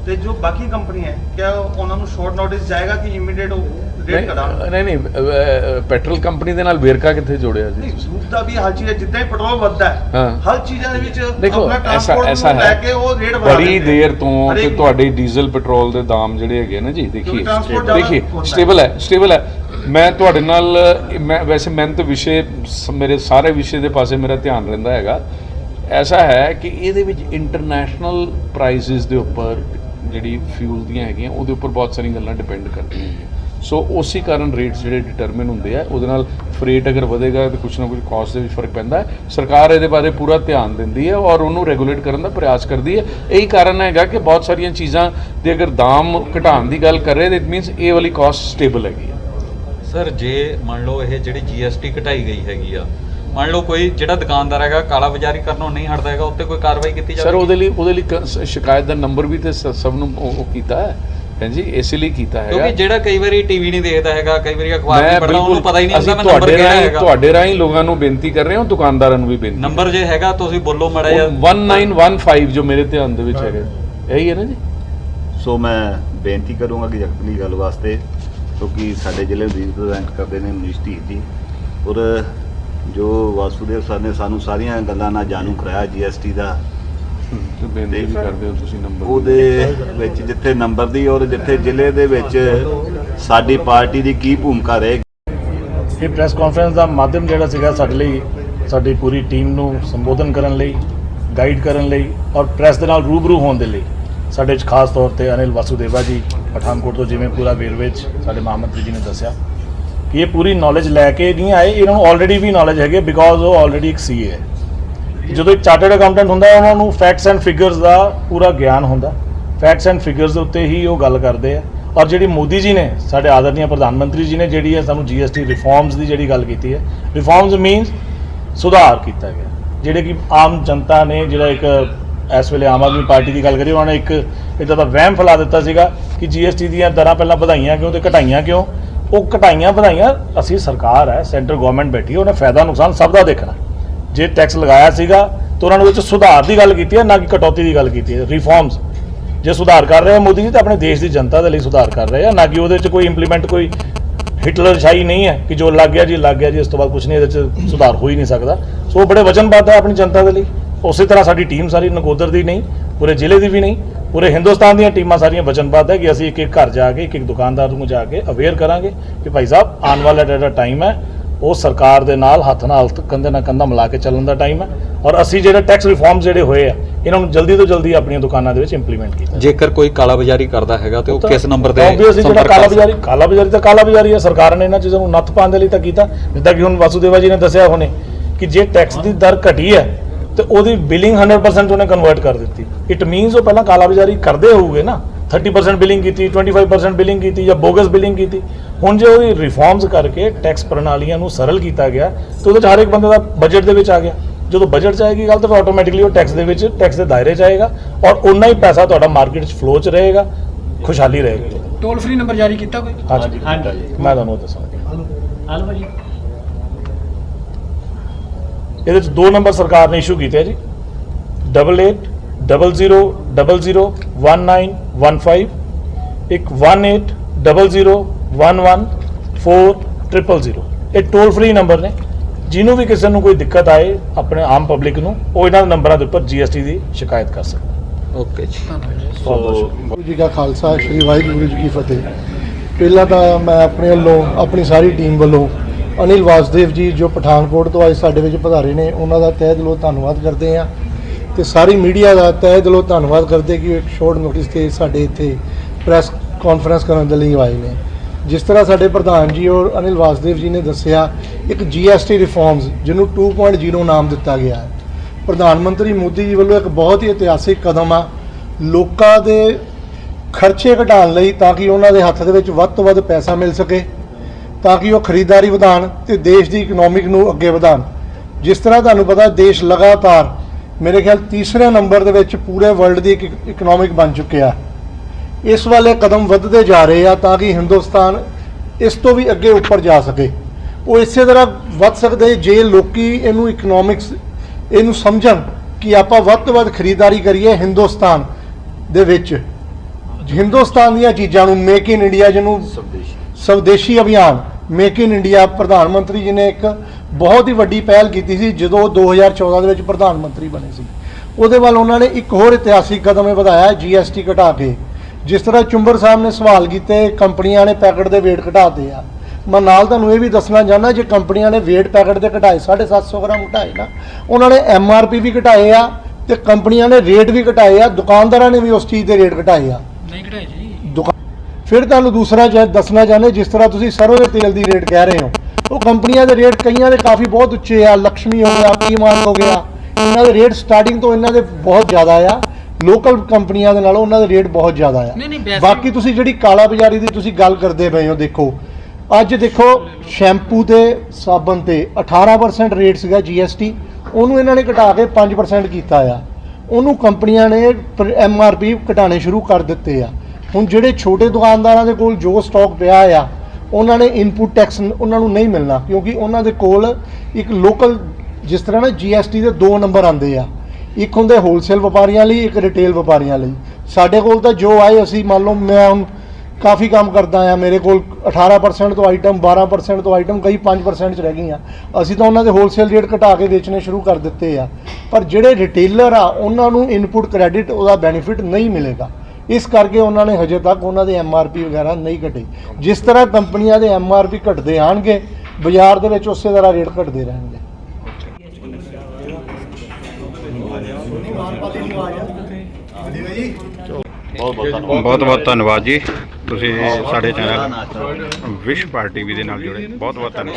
ਤੇ ਜੋ ਬਾਕੀ ਕੰਪਨੀ ਹੈ ਕਿਆ ਉਹਨਾਂ ਨੂੰ ਸ਼ਾਰਟ ਨੋਟਿਸ ਜਾਏਗਾ ਕਿ ਇਮੀਡੀਏਟ ਉਹ ਰੇਟ ਕਢਾਉਣ ਨਹੀਂ ਨਹੀਂ ਪੈਟਰੋਲ ਕੰਪਨੀ ਦੇ ਨਾਲ ਵੇਰਕਾ ਕਿੱਥੇ ਜੋੜਿਆ ਜੀ? ਨਹੀਂ ਜ਼ਰੂਰਤ ਦਾ ਵੀ ਹਰ ਚੀਜ਼ ਜਿੱਦਾਂ ਹੀ ਪੈਟਰੋਲ ਵੱਧਦਾ ਹੈ। ਹਰ ਚੀਜ਼ਾਂ ਦੇ ਵਿੱਚ ਆਪਣਾ ਟਰਾਂਸਪੋਰਟ ਨੂੰ ਲੈ ਕੇ ਉਹ ਰੇਟ ਵਧਾ ਬੜੀ ਦੇਰ। ਤੋਂ ਤੇ ਤੁਹਾਡੇ ਡੀਜ਼ਲ ਪੈਟਰੋਲ ਦੇ ਦਾਮ ਜਿਹੜੇ ਹੈਗੇ ਨਾ ਜੀ ਦੇਖੀਏ। ਦੇਖੀਏ। ਸਟੇਬਲ ਹੈ। ਸਟੇਬਲ ਹੈ ਮੈਂ ਤੁਹਾਡੇ ਨਾਲ ਮੈਂ ਵੈਸੇ ਮੈਂ ਤਾਂ ਵਿਸ਼ੇ ਮੇਰੇ ਸਾਰੇ ਵਿਸ਼ੇ ਦੇ ਪਾਸੇ ਮੇਰਾ ਧਿਆਨ ਰਹਿੰਦਾ ਹੈਗਾ। ਐਸਾ ਹੈ ਕਿ ਇਹਦੇ ਵਿੱਚ ਇੰਟਰਨੈਸ਼ਨਲ ਪ੍ਰਾਈਸਿਸ ਦੇ ਉੱਪਰ ਜਿਹੜੀ ਫਿਊਲ ਦੀਆਂ ਹੈਗੀਆਂ, ਉਹਦੇ ਉੱਪਰ ਬਹੁਤ ਸਾਰੀਆਂ ਗੱਲਾਂ ਡਿਪੈਂਡ ਕਰਦੀਆਂ ਹੈਗੀਆਂ ਸੋ ਉਸੇ ਕਾਰਨ ਰੇਟਸ ਜਿਹੜੇ ਡਿਟਰਮਿਨ ਹੁੰਦੇ ਆ, ਉਹਦੇ ਨਾਲ ਫਰੇਟ ਅਗਰ ਵਧੇਗਾ ਤਾਂ ਕੁਝ ਨਾ ਕੁਝ ਕਾਸਟ ਦੇ ਵਿੱਚ ਫ਼ਰਕ ਪੈਂਦਾ ਸਰਕਾਰ ਇਹਦੇ ਬਾਰੇ ਪੂਰਾ ਧਿਆਨ ਦਿੰਦੀ ਹੈ ਔਰ ਉਹਨੂੰ ਰੈਗੂਲੇਟ ਕਰਨ ਦਾ ਪ੍ਰਯਾਸ ਕਰਦੀ ਹੈ। ਇਹੀ ਕਾਰਨ ਹੈਗਾ ਕਿ ਬਹੁਤ ਸਾਰੀਆਂ ਚੀਜ਼ਾਂ ਦੇ ਅਗਰ ਦਾਮ ਘਟਾਉਣ ਦੀ ਗੱਲ ਕਰ ਰਹੇ ਇਟ ਮੀਨਸ ਇਹ ਵਾਲੀ ਕਾਸਟ ਸਟੇਬਲ ਹੈਗੀ ਹੈ। ਸਰ ਜੇ ਮੰਨ ਲਓ ਇਹ ਜਿਹੜੀ GST ਘਟਾਈ ਗਈ ਹੈਗੀ ਆ ਮੰਨ ਲਓ ਕੋਈ ਜਿਹੜਾ ਦੁਕਾਨਦਾਰ ਹੈਗਾ ਕਾਲਾ ਬਾਜ਼ਾਰੀ ਕਰਨੋਂ ਨਹੀਂ ਹਟਦਾ ਹੈਗਾ ਉੱਤੇ ਕੋਈ ਕਾਰਵਾਈ ਕੀਤੀ ਜਾਵੇ ਸਰ ਉਹਦੇ ਲਈ ਉਹਦੇ ਲਈ ਕ- ਸ਼ਿਕਾਇਤ ਦਾ ਨੰਬਰ ਵੀ ਤੇ ਸ- ਸਭ ਨੂੰ ਉਹ ਉਹ ਕੀਤਾ ਹੈ। ਹਾਂਜੀ ਇਸੇ ਲਈ ਕੀਤਾ ਹੈਗਾ। ਕਿਉਂਕਿ ਜਿਹੜਾ ਕਈ ਵਾਰੀ ਟੀਵੀ ਨਹੀਂ ਦੇਖਦਾ ਹੈਗਾ ਕਈ ਵਾਰੀ ਅਖਬਾਰ ਨਹੀਂ ਪੜ੍ਹਦਾ ਉਹਨੂੰ ਪਤਾ ਹੀ ਨਹੀਂ ਹੁੰਦਾ ਮੈਂ ਨੰਬਰ ਤੁਹਾਡੇ ਕਿਹੜਾ ਰਾਹੀਂ ਹੈਗਾ। ਤੁਹਾਡੇ ਰਾਹੀਂ ਲੋਕਾਂ ਨੂੰ ਬੇਨਤੀ ਕਰ ਰਹੇ ਹਾਂ ਦੁਕਾਨਦਾਰਾਂ ਨੂੰ ਵੀ ਬੇਨਤੀ ਨੰਬਰ ਜੇ ਹੈਗਾ ਤੁਸੀਂ ਬੋਲੋ ਮੜਾ ਜਿਹਾ। 1915 ਜੋ ਮੇਰੇ ਧਿਆਨ ਦੇ ਵਿੱਚ ਹੈਗਾ। ਇਹੀ ਹੈ ਨਾ ਜੀ? ਸੋ ਮੈਂ ਬੇਨਤੀ ਕਰੂੰਗਾ ਕਿ ਜਗਤਲੀ ਗੱਲ ਵਾਸਤੇ ਕਿਉਂਕਿ ਸਾਡੇ ਜ਼ਿਲ੍ਹੇ ਨੂੰ ਰਿਪਰੈਜ਼ੈਂਟ ਕਰਦੇ ਨੇ ਮਨੀਸ਼ ਧੀਰ ਜੀ। ਔਰ ਜੋ ਵਾਸੂਦੇਵ ਸਰ ਨੇ ਸਾਨੂੰ ਸਾਰੀਆਂ ਗੱਲਾਂ ਨਾਲ ਜਾਣੂ ਕਰਾਇਆ ਜੀਐਸਟੀ ਦਾ। ਤੇ ਬੇਨਤੀ ਵੀ ਕਰਦੇ ਹੋ ਤੁਸੀਂ ਨੰਬਰ ਉਹਦੇ ਵਿੱਚ ਜਿੱਥੇ ਨੰਬਰ ਦੀ ਔਰ ਜਿੱਥੇ ਜ਼ਿਲ੍ਹੇ ਦੇ ਵਿੱਚ ਸਾਡੀ ਪਾਰਟੀ ਦੀ ਕੀ ਭੂਮਿਕਾ ਰਹੇਗੀ। ਇਹ ਪ੍ਰੈਸ ਕਾਨਫਰੰਸ ਦਾ ਮਾਧਿਅਮ ਜਿਹੜਾ ਸੀਗਾ ਸਾਡੇ ਲਈ ਸਾਡੀ ਪੂਰੀ ਟੀਮ ਨੂੰ ਸੰਬੋਧਨ ਕਰਨ ਲਈ ਗਾਈਡ ਕਰਨ ਲਈ ਔਰ ਪ੍ਰੈਸ ਦੇ ਨਾਲ ਰੂਬਰੂ ਹੋਣ ਦੇ ਲਈ। ਸਾਡੇ ਵਿੱਚ ਖਾਸ ਤੌਰ ਤੇ ਅਨਿਲ ਵਾਸੂਦੇਵਾ ਜੀ ਪਠਾਨਕੋਟ ਤੋਂ ਜਿਵੇਂ ਪੂਰਾ ਵੇਰਵੇ 'ਚ ਸਾਡੇ ਮਹਾਮੰਤਰੀ ਜੀ ਨੇ ਦੱਸਿਆ। ਇਹ ਪੂਰੀ ਨੌਲੇਜ ਲੈ ਕੇ ਨਹੀਂ ਆਏ, ਇਹਨਾਂ ਨੂੰ ਆਲਰੇਡੀ ਵੀ ਨੌਲੇਜ ਹੈਗੇ ਬਿਕੋਜ਼ ਉਹ ਆਲਰੇਡੀ ਇੱਕ ਸੀਏ ਹੈ। ਜਦੋਂ ਇੱਕ ਚਾਰਟਰਡ ਅਕਾਊਂਟੈਂਟ ਹੁੰਦਾ ਉਹਨਾਂ ਨੂੰ ਫੈਕਟਸ ਐਂਡ ਫਿਗਰਸ ਦਾ ਪੂਰਾ ਗਿਆਨ ਹੁੰਦਾ ਫੈਕਟਸ ਐਂਡ ਫਿਗਰਸ ਦੇ ਉੱਤੇ ਹੀ ਉਹ ਗੱਲ ਕਰਦੇ ਆ। ਔਰ ਜਿਹੜੀ ਮੋਦੀ ਜੀ ਨੇ, ਸਾਡੇ ਆਦਰਨੀय ਪ੍ਰਧਾਨ ਮੰਤਰੀ ਜੀ ਨੇ ਜਿਹੜੀ ਹੈ ਸਾਨੂੰ ਜੀਐਸਟੀ ਰਿਫਾਰਮਸ ਦੀ ਜਿਹੜੀ ਗੱਲ ਕੀਤੀ ਹੈ ਰਿਫਾਰਮਸ ਮੀਨਸ ਸੁਧਾਰ ਕੀਤਾ ਗਿਆ। ਜਿਹੜੇ ਕਿ ਆਮ ਜਨਤਾ ਨੇ ਜਿਹੜਾ ਇੱਕ, ਇਸ ਵੇਲੇ ਆਮ ਆਦਮੀ ਪਾਰਟੀ ਦੀ ਗੱਲ ਕਰੀ ਉਹਨਾਂ ਨੇ ਇੱਕ, ਇਦਾਂ ਦਾ ਵਹਿਮ ਫੈਲਾ ਦਿੱਤਾ ਸੀਗਾ ਕਿ ਜੀਐਸਟੀ ਦੀਆਂ ਦਰਾਂ ਪਹਿਲਾਂ ਵਧਾਈਆਂ ਕਿਉਂ ਤੇ ਘਟਾਈਆਂ ਕਿਉਂ? ਉਹ ਘਟਾਈਆਂ ਵਧਾਈਆਂ ਅਸੀਂ ਸਰਕਾਰ ਹੈ, ਸੈਂਟਰ ਗਵਰਨਮੈਂਟ ਬੈਠੀ ਹੈ, ਉਹਨੇ ਫਾਇਦਾ ਨੁਕਸਾਨ ਸਭ ਦਾ ਦੇਖਣਾ। ਜੇ ਟੈਕਸ ਲਗਾਇਆ ਸੀਗਾ, ਤਾਂ ਉਹਨਾਂ ਨੇ ਵਿੱਚ ਸੁਧਾਰ ਦੀ ਗੱਲ ਕੀਤੀ ਹੈ, ਨਾ ਕਿ ਕਟੌਤੀ ਦੀ ਗੱਲ ਕੀਤੀ ਹੈ ਰਿਫਾਰਮਸ ਜੇ ਸੁਧਾਰ ਕਰ ਰਹੇ ਆ ਮੋਦੀ ਜੀ, ਤਾਂ ਆਪਣੇ ਦੇਸ਼ ਦੀ ਜਨਤਾ ਦੇ ਲਈ ਸੁਧਾਰ ਕਰ ਰਹੇ ਆ, ਨਾ ਕਿ ਉਹਦੇ ਵਿੱਚ ਕੋਈ ਇੰਪਲੀਮੈਂਟ ਕੋਈ ਹਿਟਲਰ ਸ਼ਾਹੀ ਨਹੀਂ ਹੈ, ਕਿ ਜੋ ਲੱਗ ਗਿਆ ਜੀ, ਲੱਗ ਗਿਆ ਜੀ, ਇਸ ਤੋਂ ਬਾਅਦ ਕੁਝ ਨਹੀਂ, ਇਹਦੇ ਵਿੱਚ ਸੁਧਾਰ ਹੋ ਹੀ ਨਹੀਂ ਸਕਦਾ। ਸੋ ਉਹ ਬੜੇ ਵਚਨਬੱਧ ਹੈ ਆਪਣੀ ਜਨਤਾ ਦੇ ਲਈ। ਉਸੇ ਤਰ੍ਹਾਂ ਸਾਡੀ ਟੀਮ ਸਾਰੀ ਨਕੋਦਰ ਦੀ ਨਹੀਂ, ਪੂਰੇ ਜ਼ਿਲ੍ਹੇ ਦੀ ਵੀ ਨਹੀਂ। ਪੂਰੇ ਹਿੰਦੁਸਤਾਨ ਦੀਆਂ ਟੀਮਾਂ ਸਾਰੀਆਂ ਵਚਨਬੱਧ ਹੈ ਕਿ ਅਸੀਂ ਇੱਕ ਇੱਕ ਘਰ ਜਾ ਕੇ ਇੱਕ ਇੱਕ ਦੁਕਾਨਦਾਰ ਨੂੰ ਜਾ ਕੇ ਅਵੇਅਰ ਕਰਾਂਗੇ ਕਿ ਭਾਈ ਸਾਹਿਬ ਆਉਣ ਵਾਲਾ ਜਿਹੜਾ ਟਾਈਮ ਹੈ ਉਹ ਸਰਕਾਰ ਦੇ ਨਾਲ ਹੱਥ ਨਾਲ ਕੰਧੇ ਨਾਲ ਕੰਧਾ ਮਿਲਾ ਕੇ ਚੱਲਣ ਦਾ ਟਾਈਮ ਹੈ ਔਰ ਅਸੀਂ ਜਿਹੜੇ ਟੈਕਸ ਰਿਫਾਰਮਸ ਜਿਹੜੇ ਹੋਏ ਆ ਇਹਨਾਂ ਨੂੰ ਜਲਦੀ ਤੋਂ ਜਲਦੀ ਆਪਣੀਆਂ ਦੁਕਾਨਾਂ ਦੇ ਵਿੱਚ ਇੰਪਲੀਮੈਂਟ ਕੀਤਾ ਜੇਕਰ ਕੋਈ ਕਾਲਾ ਬਾਜ਼ਾਰੀ ਕਰਦਾ ਹੈਗਾ ਤੇ ਉਹ ਕਿਸ ਨੰਬਰ ਤੇ Obviously ਜਿਹੜਾ ਕਾਲਾ? ਬਾਜ਼ਾਰੀ ਕਾਲਾ ਬਾਜ਼ਾਰੀ ਤਾਂ ਕਾਲਾ ਬਾਜ਼ਾਰੀ ਹੈ ਸਰਕਾਰ ਨੇ ਇਹਨਾਂ ਚੀਜ਼ਾਂ ਨੂੰ ਨੱਥ ਪਾਉਣ ਦੇ ਲਈ ਤਾਂ ਕੀਤਾ ਜਿੱਦਾਂ ਕਿ ਹੁਣ ਵਾਸੂਦੇਵਾ ਜੀ ਨੇ ਦੱਸਿਆ ਹੁਣੇ ਕਿ ਜੇ ਟੈਕਸ ਦੀ ਦਰ ਘਟੀ ਹੈ ਤੇ ਉਹਦੀ ਬਿਲਿੰਗ 100% ਉਹਨੇ ਕਨਵਰਟ ਕਰ ਦਿੱਤੀ। ਇਟ ਮੀਨਸ ਉਹ ਪਹਿਲਾਂ ਕਾਲਾ ਬਾਜ਼ਾਰੀ ਕਰਦੇ ਹੋਊਗੇ ਨਾ 30% ਬਿਲਿੰਗ ਕੀਤੀ 25% ਬਿਲਿੰਗ ਕੀਤੀ ਜਾਂ ਬੋਗਸ ਬਿਲਿੰਗ ਕੀਤੀ। ਹੁਣ ਜੇ ਉਹਦੀ ਰਿਫਾਰਮਸ ਕਰਕੇ ਟੈਕਸ ਪ੍ਰਣਾਲੀਆਂ ਨੂੰ ਸਰਲ ਕੀਤਾ ਗਿਆ ਤੇ ਉਹਦੇ ਚ ਹਰ ਇੱਕ ਬੰਦੇ ਦਾ ਬਜਟ ਦੇ ਵਿੱਚ ਆ ਗਿਆ। ਜਦੋਂ ਬਜਟ 'ਚ ਆਏਗੀ ਗੱਲ ਤਾਂ ਆਟੋਮੈਟਿਕਲੀ ਉਹ ਟੈਕਸ ਦੇ ਵਿੱਚ ਟੈਕਸ ਦੇ ਦਾਇਰੇ 'ਚ ਆਏਗਾ ਔਰ ਉਨਾ ਹੀ ਪੈਸਾ ਤੁਹਾਡਾ ਮਾਰਕੀਟ 'ਚ ਫਲੋ 'ਚ ਰਹੇਗਾ ਖੁਸ਼ਹਾਲੀ ਰਹੇਗੀ। ਟੋਲ ਫ੍ਰੀ ਨੰਬਰ ਜਾਰੀ ਕੀਤਾ ਕੋਈ? ਹਾਂਜੀ ਮੈਂ ਤੁਹਾਨੂੰ ਦੱਸਾਂਗਾ। ਹਲੋ ਭਾਜੀ। ਇਹਦੇ 'ਚ ਦੋ ਨੰਬਰ ਸਰਕਾਰ ਨੇ ਇਸ਼ੂ ਕੀਤੇ ਆ ਜੀ। 8800001915 ਇੱਕ 1800114000 ਇਹ ਟੋਲ ਫ੍ਰੀ ਨੰਬਰ ਨੇ। ਜਿਹਨੂੰ ਵੀ ਕਿਸੇ ਨੂੰ ਕੋਈ ਦਿੱਕਤ ਆਏ ਆਪਣੇ ਆਮ ਪਬਲਿਕ ਨੂੰ ਉਹ ਇਹਨਾਂ ਦੇ ਨੰਬਰਾਂ ਦੇ ਉੱਪਰ GST ਦੀ ਸ਼ਿਕਾਇਤ ਕਰ ਸਕਦਾ। ਓਕੇ ਜੀ। ਵਾਹਿਗੁਰੂ ਜੀ ਕਾ ਖਾਲਸਾ ਸ੍ਰੀ ਵਾਹਿਗੁਰੂ ਜੀ ਕੀ ਫਤਿਹ। ਪਹਿਲਾਂ ਤਾਂ ਮੈਂ ਆਪਣੇ ਵੱਲੋਂ ਆਪਣੀ ਸਾਰੀ ਟੀਮ ਵੱਲੋਂ ਅਨਿਲ ਵਾਸਦੇਵ ਜੀ ਜੋ ਪਠਾਨਕੋਟ ਤੋਂ ਅੱਜ ਸਾਡੇ ਵਿੱਚ ਪਧਾਰੇ ਨੇ, ਉਹਨਾਂ ਦਾ ਤਹਿ ਦਿਲੋਂ ਧੰਨਵਾਦ ਕਰਦੇ ਹਾਂ ਤੇ ਸਾਰੀ ਮੀਡੀਆ ਦਾ ਤਹਿ ਦਿਲੋਂ ਧੰਨਵਾਦ ਕਰਦੇ ਕਿ ਇੱਕ ਸ਼ੋਰਟ ਨੋਟਿਸ ਤੇ ਸਾਡੇ ਇੱਥੇ ਪ੍ਰੈਸ ਕਾਨਫਰੰਸ ਕਰਨ ਦੇ ਲਈ ਆਏ ਨੇ। ਜਿਸ ਤਰ੍ਹਾਂ ਸਾਡੇ ਪ੍ਰਧਾਨ ਜੀ ਔਰ ਅਨਿਲ ਵਾਸਦੇਵ ਜੀ ਨੇ ਦੱਸਿਆ, ਇੱਕ GST ਰਿਫਾਰਮਸ ਜਿਹਨੂੰ 2.0 ਨਾਮ ਦਿੱਤਾ ਗਿਆ ਹੈ। ਪ੍ਰਧਾਨ ਮੰਤਰੀ ਮੋਦੀ ਜੀ ਵੱਲੋਂ ਇੱਕ ਬਹੁਤ ਹੀ ਇਤਿਹਾਸਿਕ ਕਦਮ ਆ, ਲੋਕਾਂ ਦੇ ਖਰਚੇ ਘਟਾਉਣ ਲਈ ਤਾਂ ਕਿ ਉਹਨਾਂ ਦੇ ਹੱਥ ਦੇ ਵਿੱਚ ਵੱਧ ਤੋਂ ਵੱਧ ਪੈਸਾ ਮਿਲ ਸਕੇ। ਤਾਂ ਕਿ ਉਹ ਖਰੀਦਦਾਰੀ ਵਧਾਉਣ ਤੇ ਦੇਸ਼ ਦੀ ਇਕਨੋਮਿਕ ਨੂੰ ਅੱਗੇ ਵਧਾਉਣ ਜਿਸ ਤਰ੍ਹਾਂ ਤੁਹਾਨੂੰ ਪਤਾ, ਦੇਸ਼ ਲਗਾਤਾਰ ਮੇਰੇ ਖਿਆਲ ਤੀਸਰੇ ਨੰਬਰ ਦੇ ਵਿੱਚ ਪੂਰੇ ਵਰਲਡ ਦੀ ਇੱਕ ਇਕਨੋਮਿਕ ਬਣ ਚੁੱਕਿਆ ਇਸ ਵਾਲੇ ਕਦਮ ਵੱਧਦੇ ਜਾ ਰਹੇ ਆ ਤਾਂ ਕਿ ਹਿੰਦੁਸਤਾਨ ਇਸ ਤੋਂ ਵੀ ਅੱਗੇ ਉੱਪਰ ਜਾ ਸਕੇ। ਉਹ ਇਸੇ ਤਰ੍ਹਾਂ ਵੱਧ ਸਕਦੇ ਜੇ ਲੋਕੀ ਇਹਨੂੰ ਇਕਨੋਮਿਕਸ ਇਹਨੂੰ ਸਮਝਣ ਕਿ ਆਪਾਂ ਵੱਧ ਤੋਂ ਵੱਧ ਖਰੀਦਦਾਰੀ ਕਰੀਏ ਹਿੰਦੁਸਤਾਨ ਦੇ ਵਿੱਚ। ਹਿੰਦੁਸਤਾਨ ਦੀਆਂ ਚੀਜ਼ਾਂ ਨੂੰ ਮੇਕ ਇਨ ਇੰਡੀਆ ਜਿਹਨੂੰ ਸਵਦੇਸ਼ੀ ਅਭਿਆਨ ਮੇਕ ਇਨ ਇੰਡੀਆ ਪ੍ਰਧਾਨ ਮੰਤਰੀ ਜੀ ਨੇ ਇੱਕ ਬਹੁਤ ਹੀ ਵੱਡੀ ਪਹਿਲ ਕੀਤੀ ਸੀ, ਜਦੋਂ ਉਹ 2014 ਦੇ ਵਿੱਚ ਪ੍ਰਧਾਨ ਮੰਤਰੀ ਬਣੇ ਸੀ। ਉਹਦੇ ਵੱਲ ਉਹਨਾਂ ਨੇ ਇੱਕ ਹੋਰ ਇਤਿਹਾਸਿਕ ਕਦਮ ਇਹ ਵਧਾਇਆ ਜੀਐਸਟੀ ਘਟਾ ਕੇ। ਜਿਸ ਤਰ੍ਹਾਂ ਚੁੰਬਰ ਸਾਹਿਬ ਨੇ ਸਵਾਲ ਕੀਤੇ, ਕੰਪਨੀਆਂ ਨੇ ਪੈਕਟ ਦੇ weight ਘਟਾਤੇ ਆ। ਮੈਂ ਨਾਲ ਤੁਹਾਨੂੰ ਇਹ ਵੀ ਦੱਸਣਾ ਚਾਹੁੰਦਾ, ਜੇ ਕੰਪਨੀਆਂ ਨੇ weight ਪੈਕਟ ਦੇ ਘਟਾਏ 750 ਗ੍ਰਾਮ ਘਟਾਏ ਨਾ, ਉਹਨਾਂ ਨੇ ਐਮਆਰਪੀ ਵੀ ਘਟਾਏ ਆ ਤੇ ਕੰਪਨੀਆਂ ਨੇ ਰੇਟ ਵੀ ਘਟਾਏ ਆ, ਦੁਕਾਨਦਾਰਾਂ ਨੇ ਵੀ ਉਸ ਚੀਜ਼ ਦੇ ਰੇਟ ਘਟਾਏ ਆ। ਨਹੀਂ ਘਟਾਈ ਫਿਰ ਤੁਹਾਨੂੰ ਦੂਸਰਾ ਚ ਦੱਸਣਾ ਚਾਹੁੰਦੇ ਜਿਸ ਤਰ੍ਹਾਂ ਤੁਸੀਂ ਸਰੋਂ ਦੇ ਤੇਲ ਦੀ ਰੇਟ ਕਹਿ ਰਹੇ ਹੋ। ਉਹ ਕੰਪਨੀਆਂ ਦੇ ਰੇਟ ਕਈਆਂ ਦੇ ਕਾਫੀ ਬਹੁਤ ਉੱਚੇ ਆ ਲక్ష్ਮੀ ਹੋ ਗਿਆ ਪੀਮਾਨ ਹੋ ਗਿਆ। ਇਹਨਾਂ ਦੇ ਰੇਟ ਸਟਾਰਟਿੰਗ ਤੋਂ ਇਹਨਾਂ ਦੇ ਬਹੁਤ ਜ਼ਿਆਦਾ ਆ। ਲੋਕਲ ਕੰਪਨੀਆਂ ਦੇ ਨਾਲੋਂ ਉਹਨਾਂ ਦੇ ਰੇਟ ਬਹੁਤ ਜ਼ਿਆਦਾ ਆ। ਬਾਕੀ ਤੁਸੀਂ ਜਿਹੜੀ ਕਾਲਾ ਬਾਜ਼ਾਰੀ ਦੀ ਤੁਸੀਂ ਗੱਲ ਕਰਦੇ ਪਏ ਹੋ ਦੇਖੋ। ਅੱਜ ਦੇਖੋ ਸ਼ੈਂਪੂ ਤੇ ਸਾਬਣ ਤੇ 18% ਰੇਟ ਸੀਗਾ GST ਉਹਨੂੰ ਇਹਨਾਂ ਨੇ ਘਟਾ ਕੇ 5% ਕੀਤਾ ਆ। ਉਹਨੂੰ ਕੰਪਨੀਆਂ ਨੇ ਐਮਆਰਪੀ ਘਟਾਣੇ ਸ਼ੁਰੂ ਕਰ ਦਿੱਤੇ ਆ। ਹੁਣ ਜਿਹੜੇ ਛੋਟੇ ਦੁਕਾਨਦਾਰਾਂ ਦੇ ਕੋਲ ਜੋ ਸਟਾਕ ਪਿਆ ਆ, ਉਹਨਾਂ ਨੇ ਇਨਪੁਟ ਟੈਕਸ ਉਹਨਾਂ ਨੂੰ ਨਹੀਂ ਮਿਲਣਾ, ਕਿਉਂਕਿ ਉਹਨਾਂ ਦੇ ਕੋਲ ਇੱਕ ਲੋਕਲ ਜਿਸ ਤਰ੍ਹਾਂ ਨਾ GST ਦੇ ਦੋ ਨੰਬਰ ਆਉਂਦੇ ਆ। ਇੱਕ ਹੁੰਦੇ ਹੋਲਸੇਲ ਵਪਾਰੀਆਂ ਲਈ, ਇੱਕ ਰਿਟੇਲ ਵਪਾਰੀਆਂ ਲਈ। ਸਾਡੇ ਕੋਲ ਤਾਂ ਜੋ ਆਏ, ਅਸੀਂ ਮੰਨ ਲਓ ਮੈਂ ਹੁਣ ਕਾਫੀ ਕੰਮ ਕਰਦਾ ਆ, ਮੇਰੇ ਕੋਲ 18% ਤੋਂ ਆਈਟਮ 12% ਤੋਂ ਆਈਟਮ ਕਈ 5% ਚ ਰਹਿ ਗਈਆਂ। ਅਸੀਂ ਤਾਂ ਉਹਨਾਂ ਦੇ ਹੋਲਸੇਲ ਰੇਟ ਘਟਾ ਕੇ ਵੇਚਣੇ ਸ਼ੁਰੂ ਕਰ ਦਿੱਤੇ ਆ। ਪਰ ਜਿਹੜੇ ਰਿਟੇਲਰ ਆ, ਉਹਨਾਂ ਨੂੰ ਇਨਪੁਟ ਕ੍ਰੈਡਿਟ ਉਹਦਾ ਬੈਨੀਫਿਟ ਨਹੀਂ ਮਿਲੇਗਾ। ਇਸ ਕਰਕੇ ਉਹਨਾਂ ਨੇ ਹਜੇ ਤੱਕ ਉਹਨਾਂ ਦੇ ਐਮਆਰਪੀ ਵਗੈਰਾ ਨਹੀਂ ਘਟੇ ਜਿਸ ਤਰ੍ਹਾਂ ਕੰਪਨੀਆਂ ਦੇ ਐਮਆਰਪੀ ਘਟਦੇ ਆਣਗੇ, ਬਾਜ਼ਾਰ ਦੇ ਵਿੱਚ ਉਸੇ ਤਰ੍ਹਾਂ ਰੇਟ ਘਟਦੇ ਰਹਿਣਗੇ। ਬਹੁਤ ਬਹੁਤ ਧੰਨਵਾਦ ਜੀ। ਤੁਸੀਂ ਸਾਡੇ ਚੈਨਲ ਵਿਸ਼ ਪਾਰਟੀ ਵੀ ਦੇ ਨਾਲ ਜੁੜੇ। ਬਹੁਤ ਬਹੁਤ ਧੰਨਵਾਦ।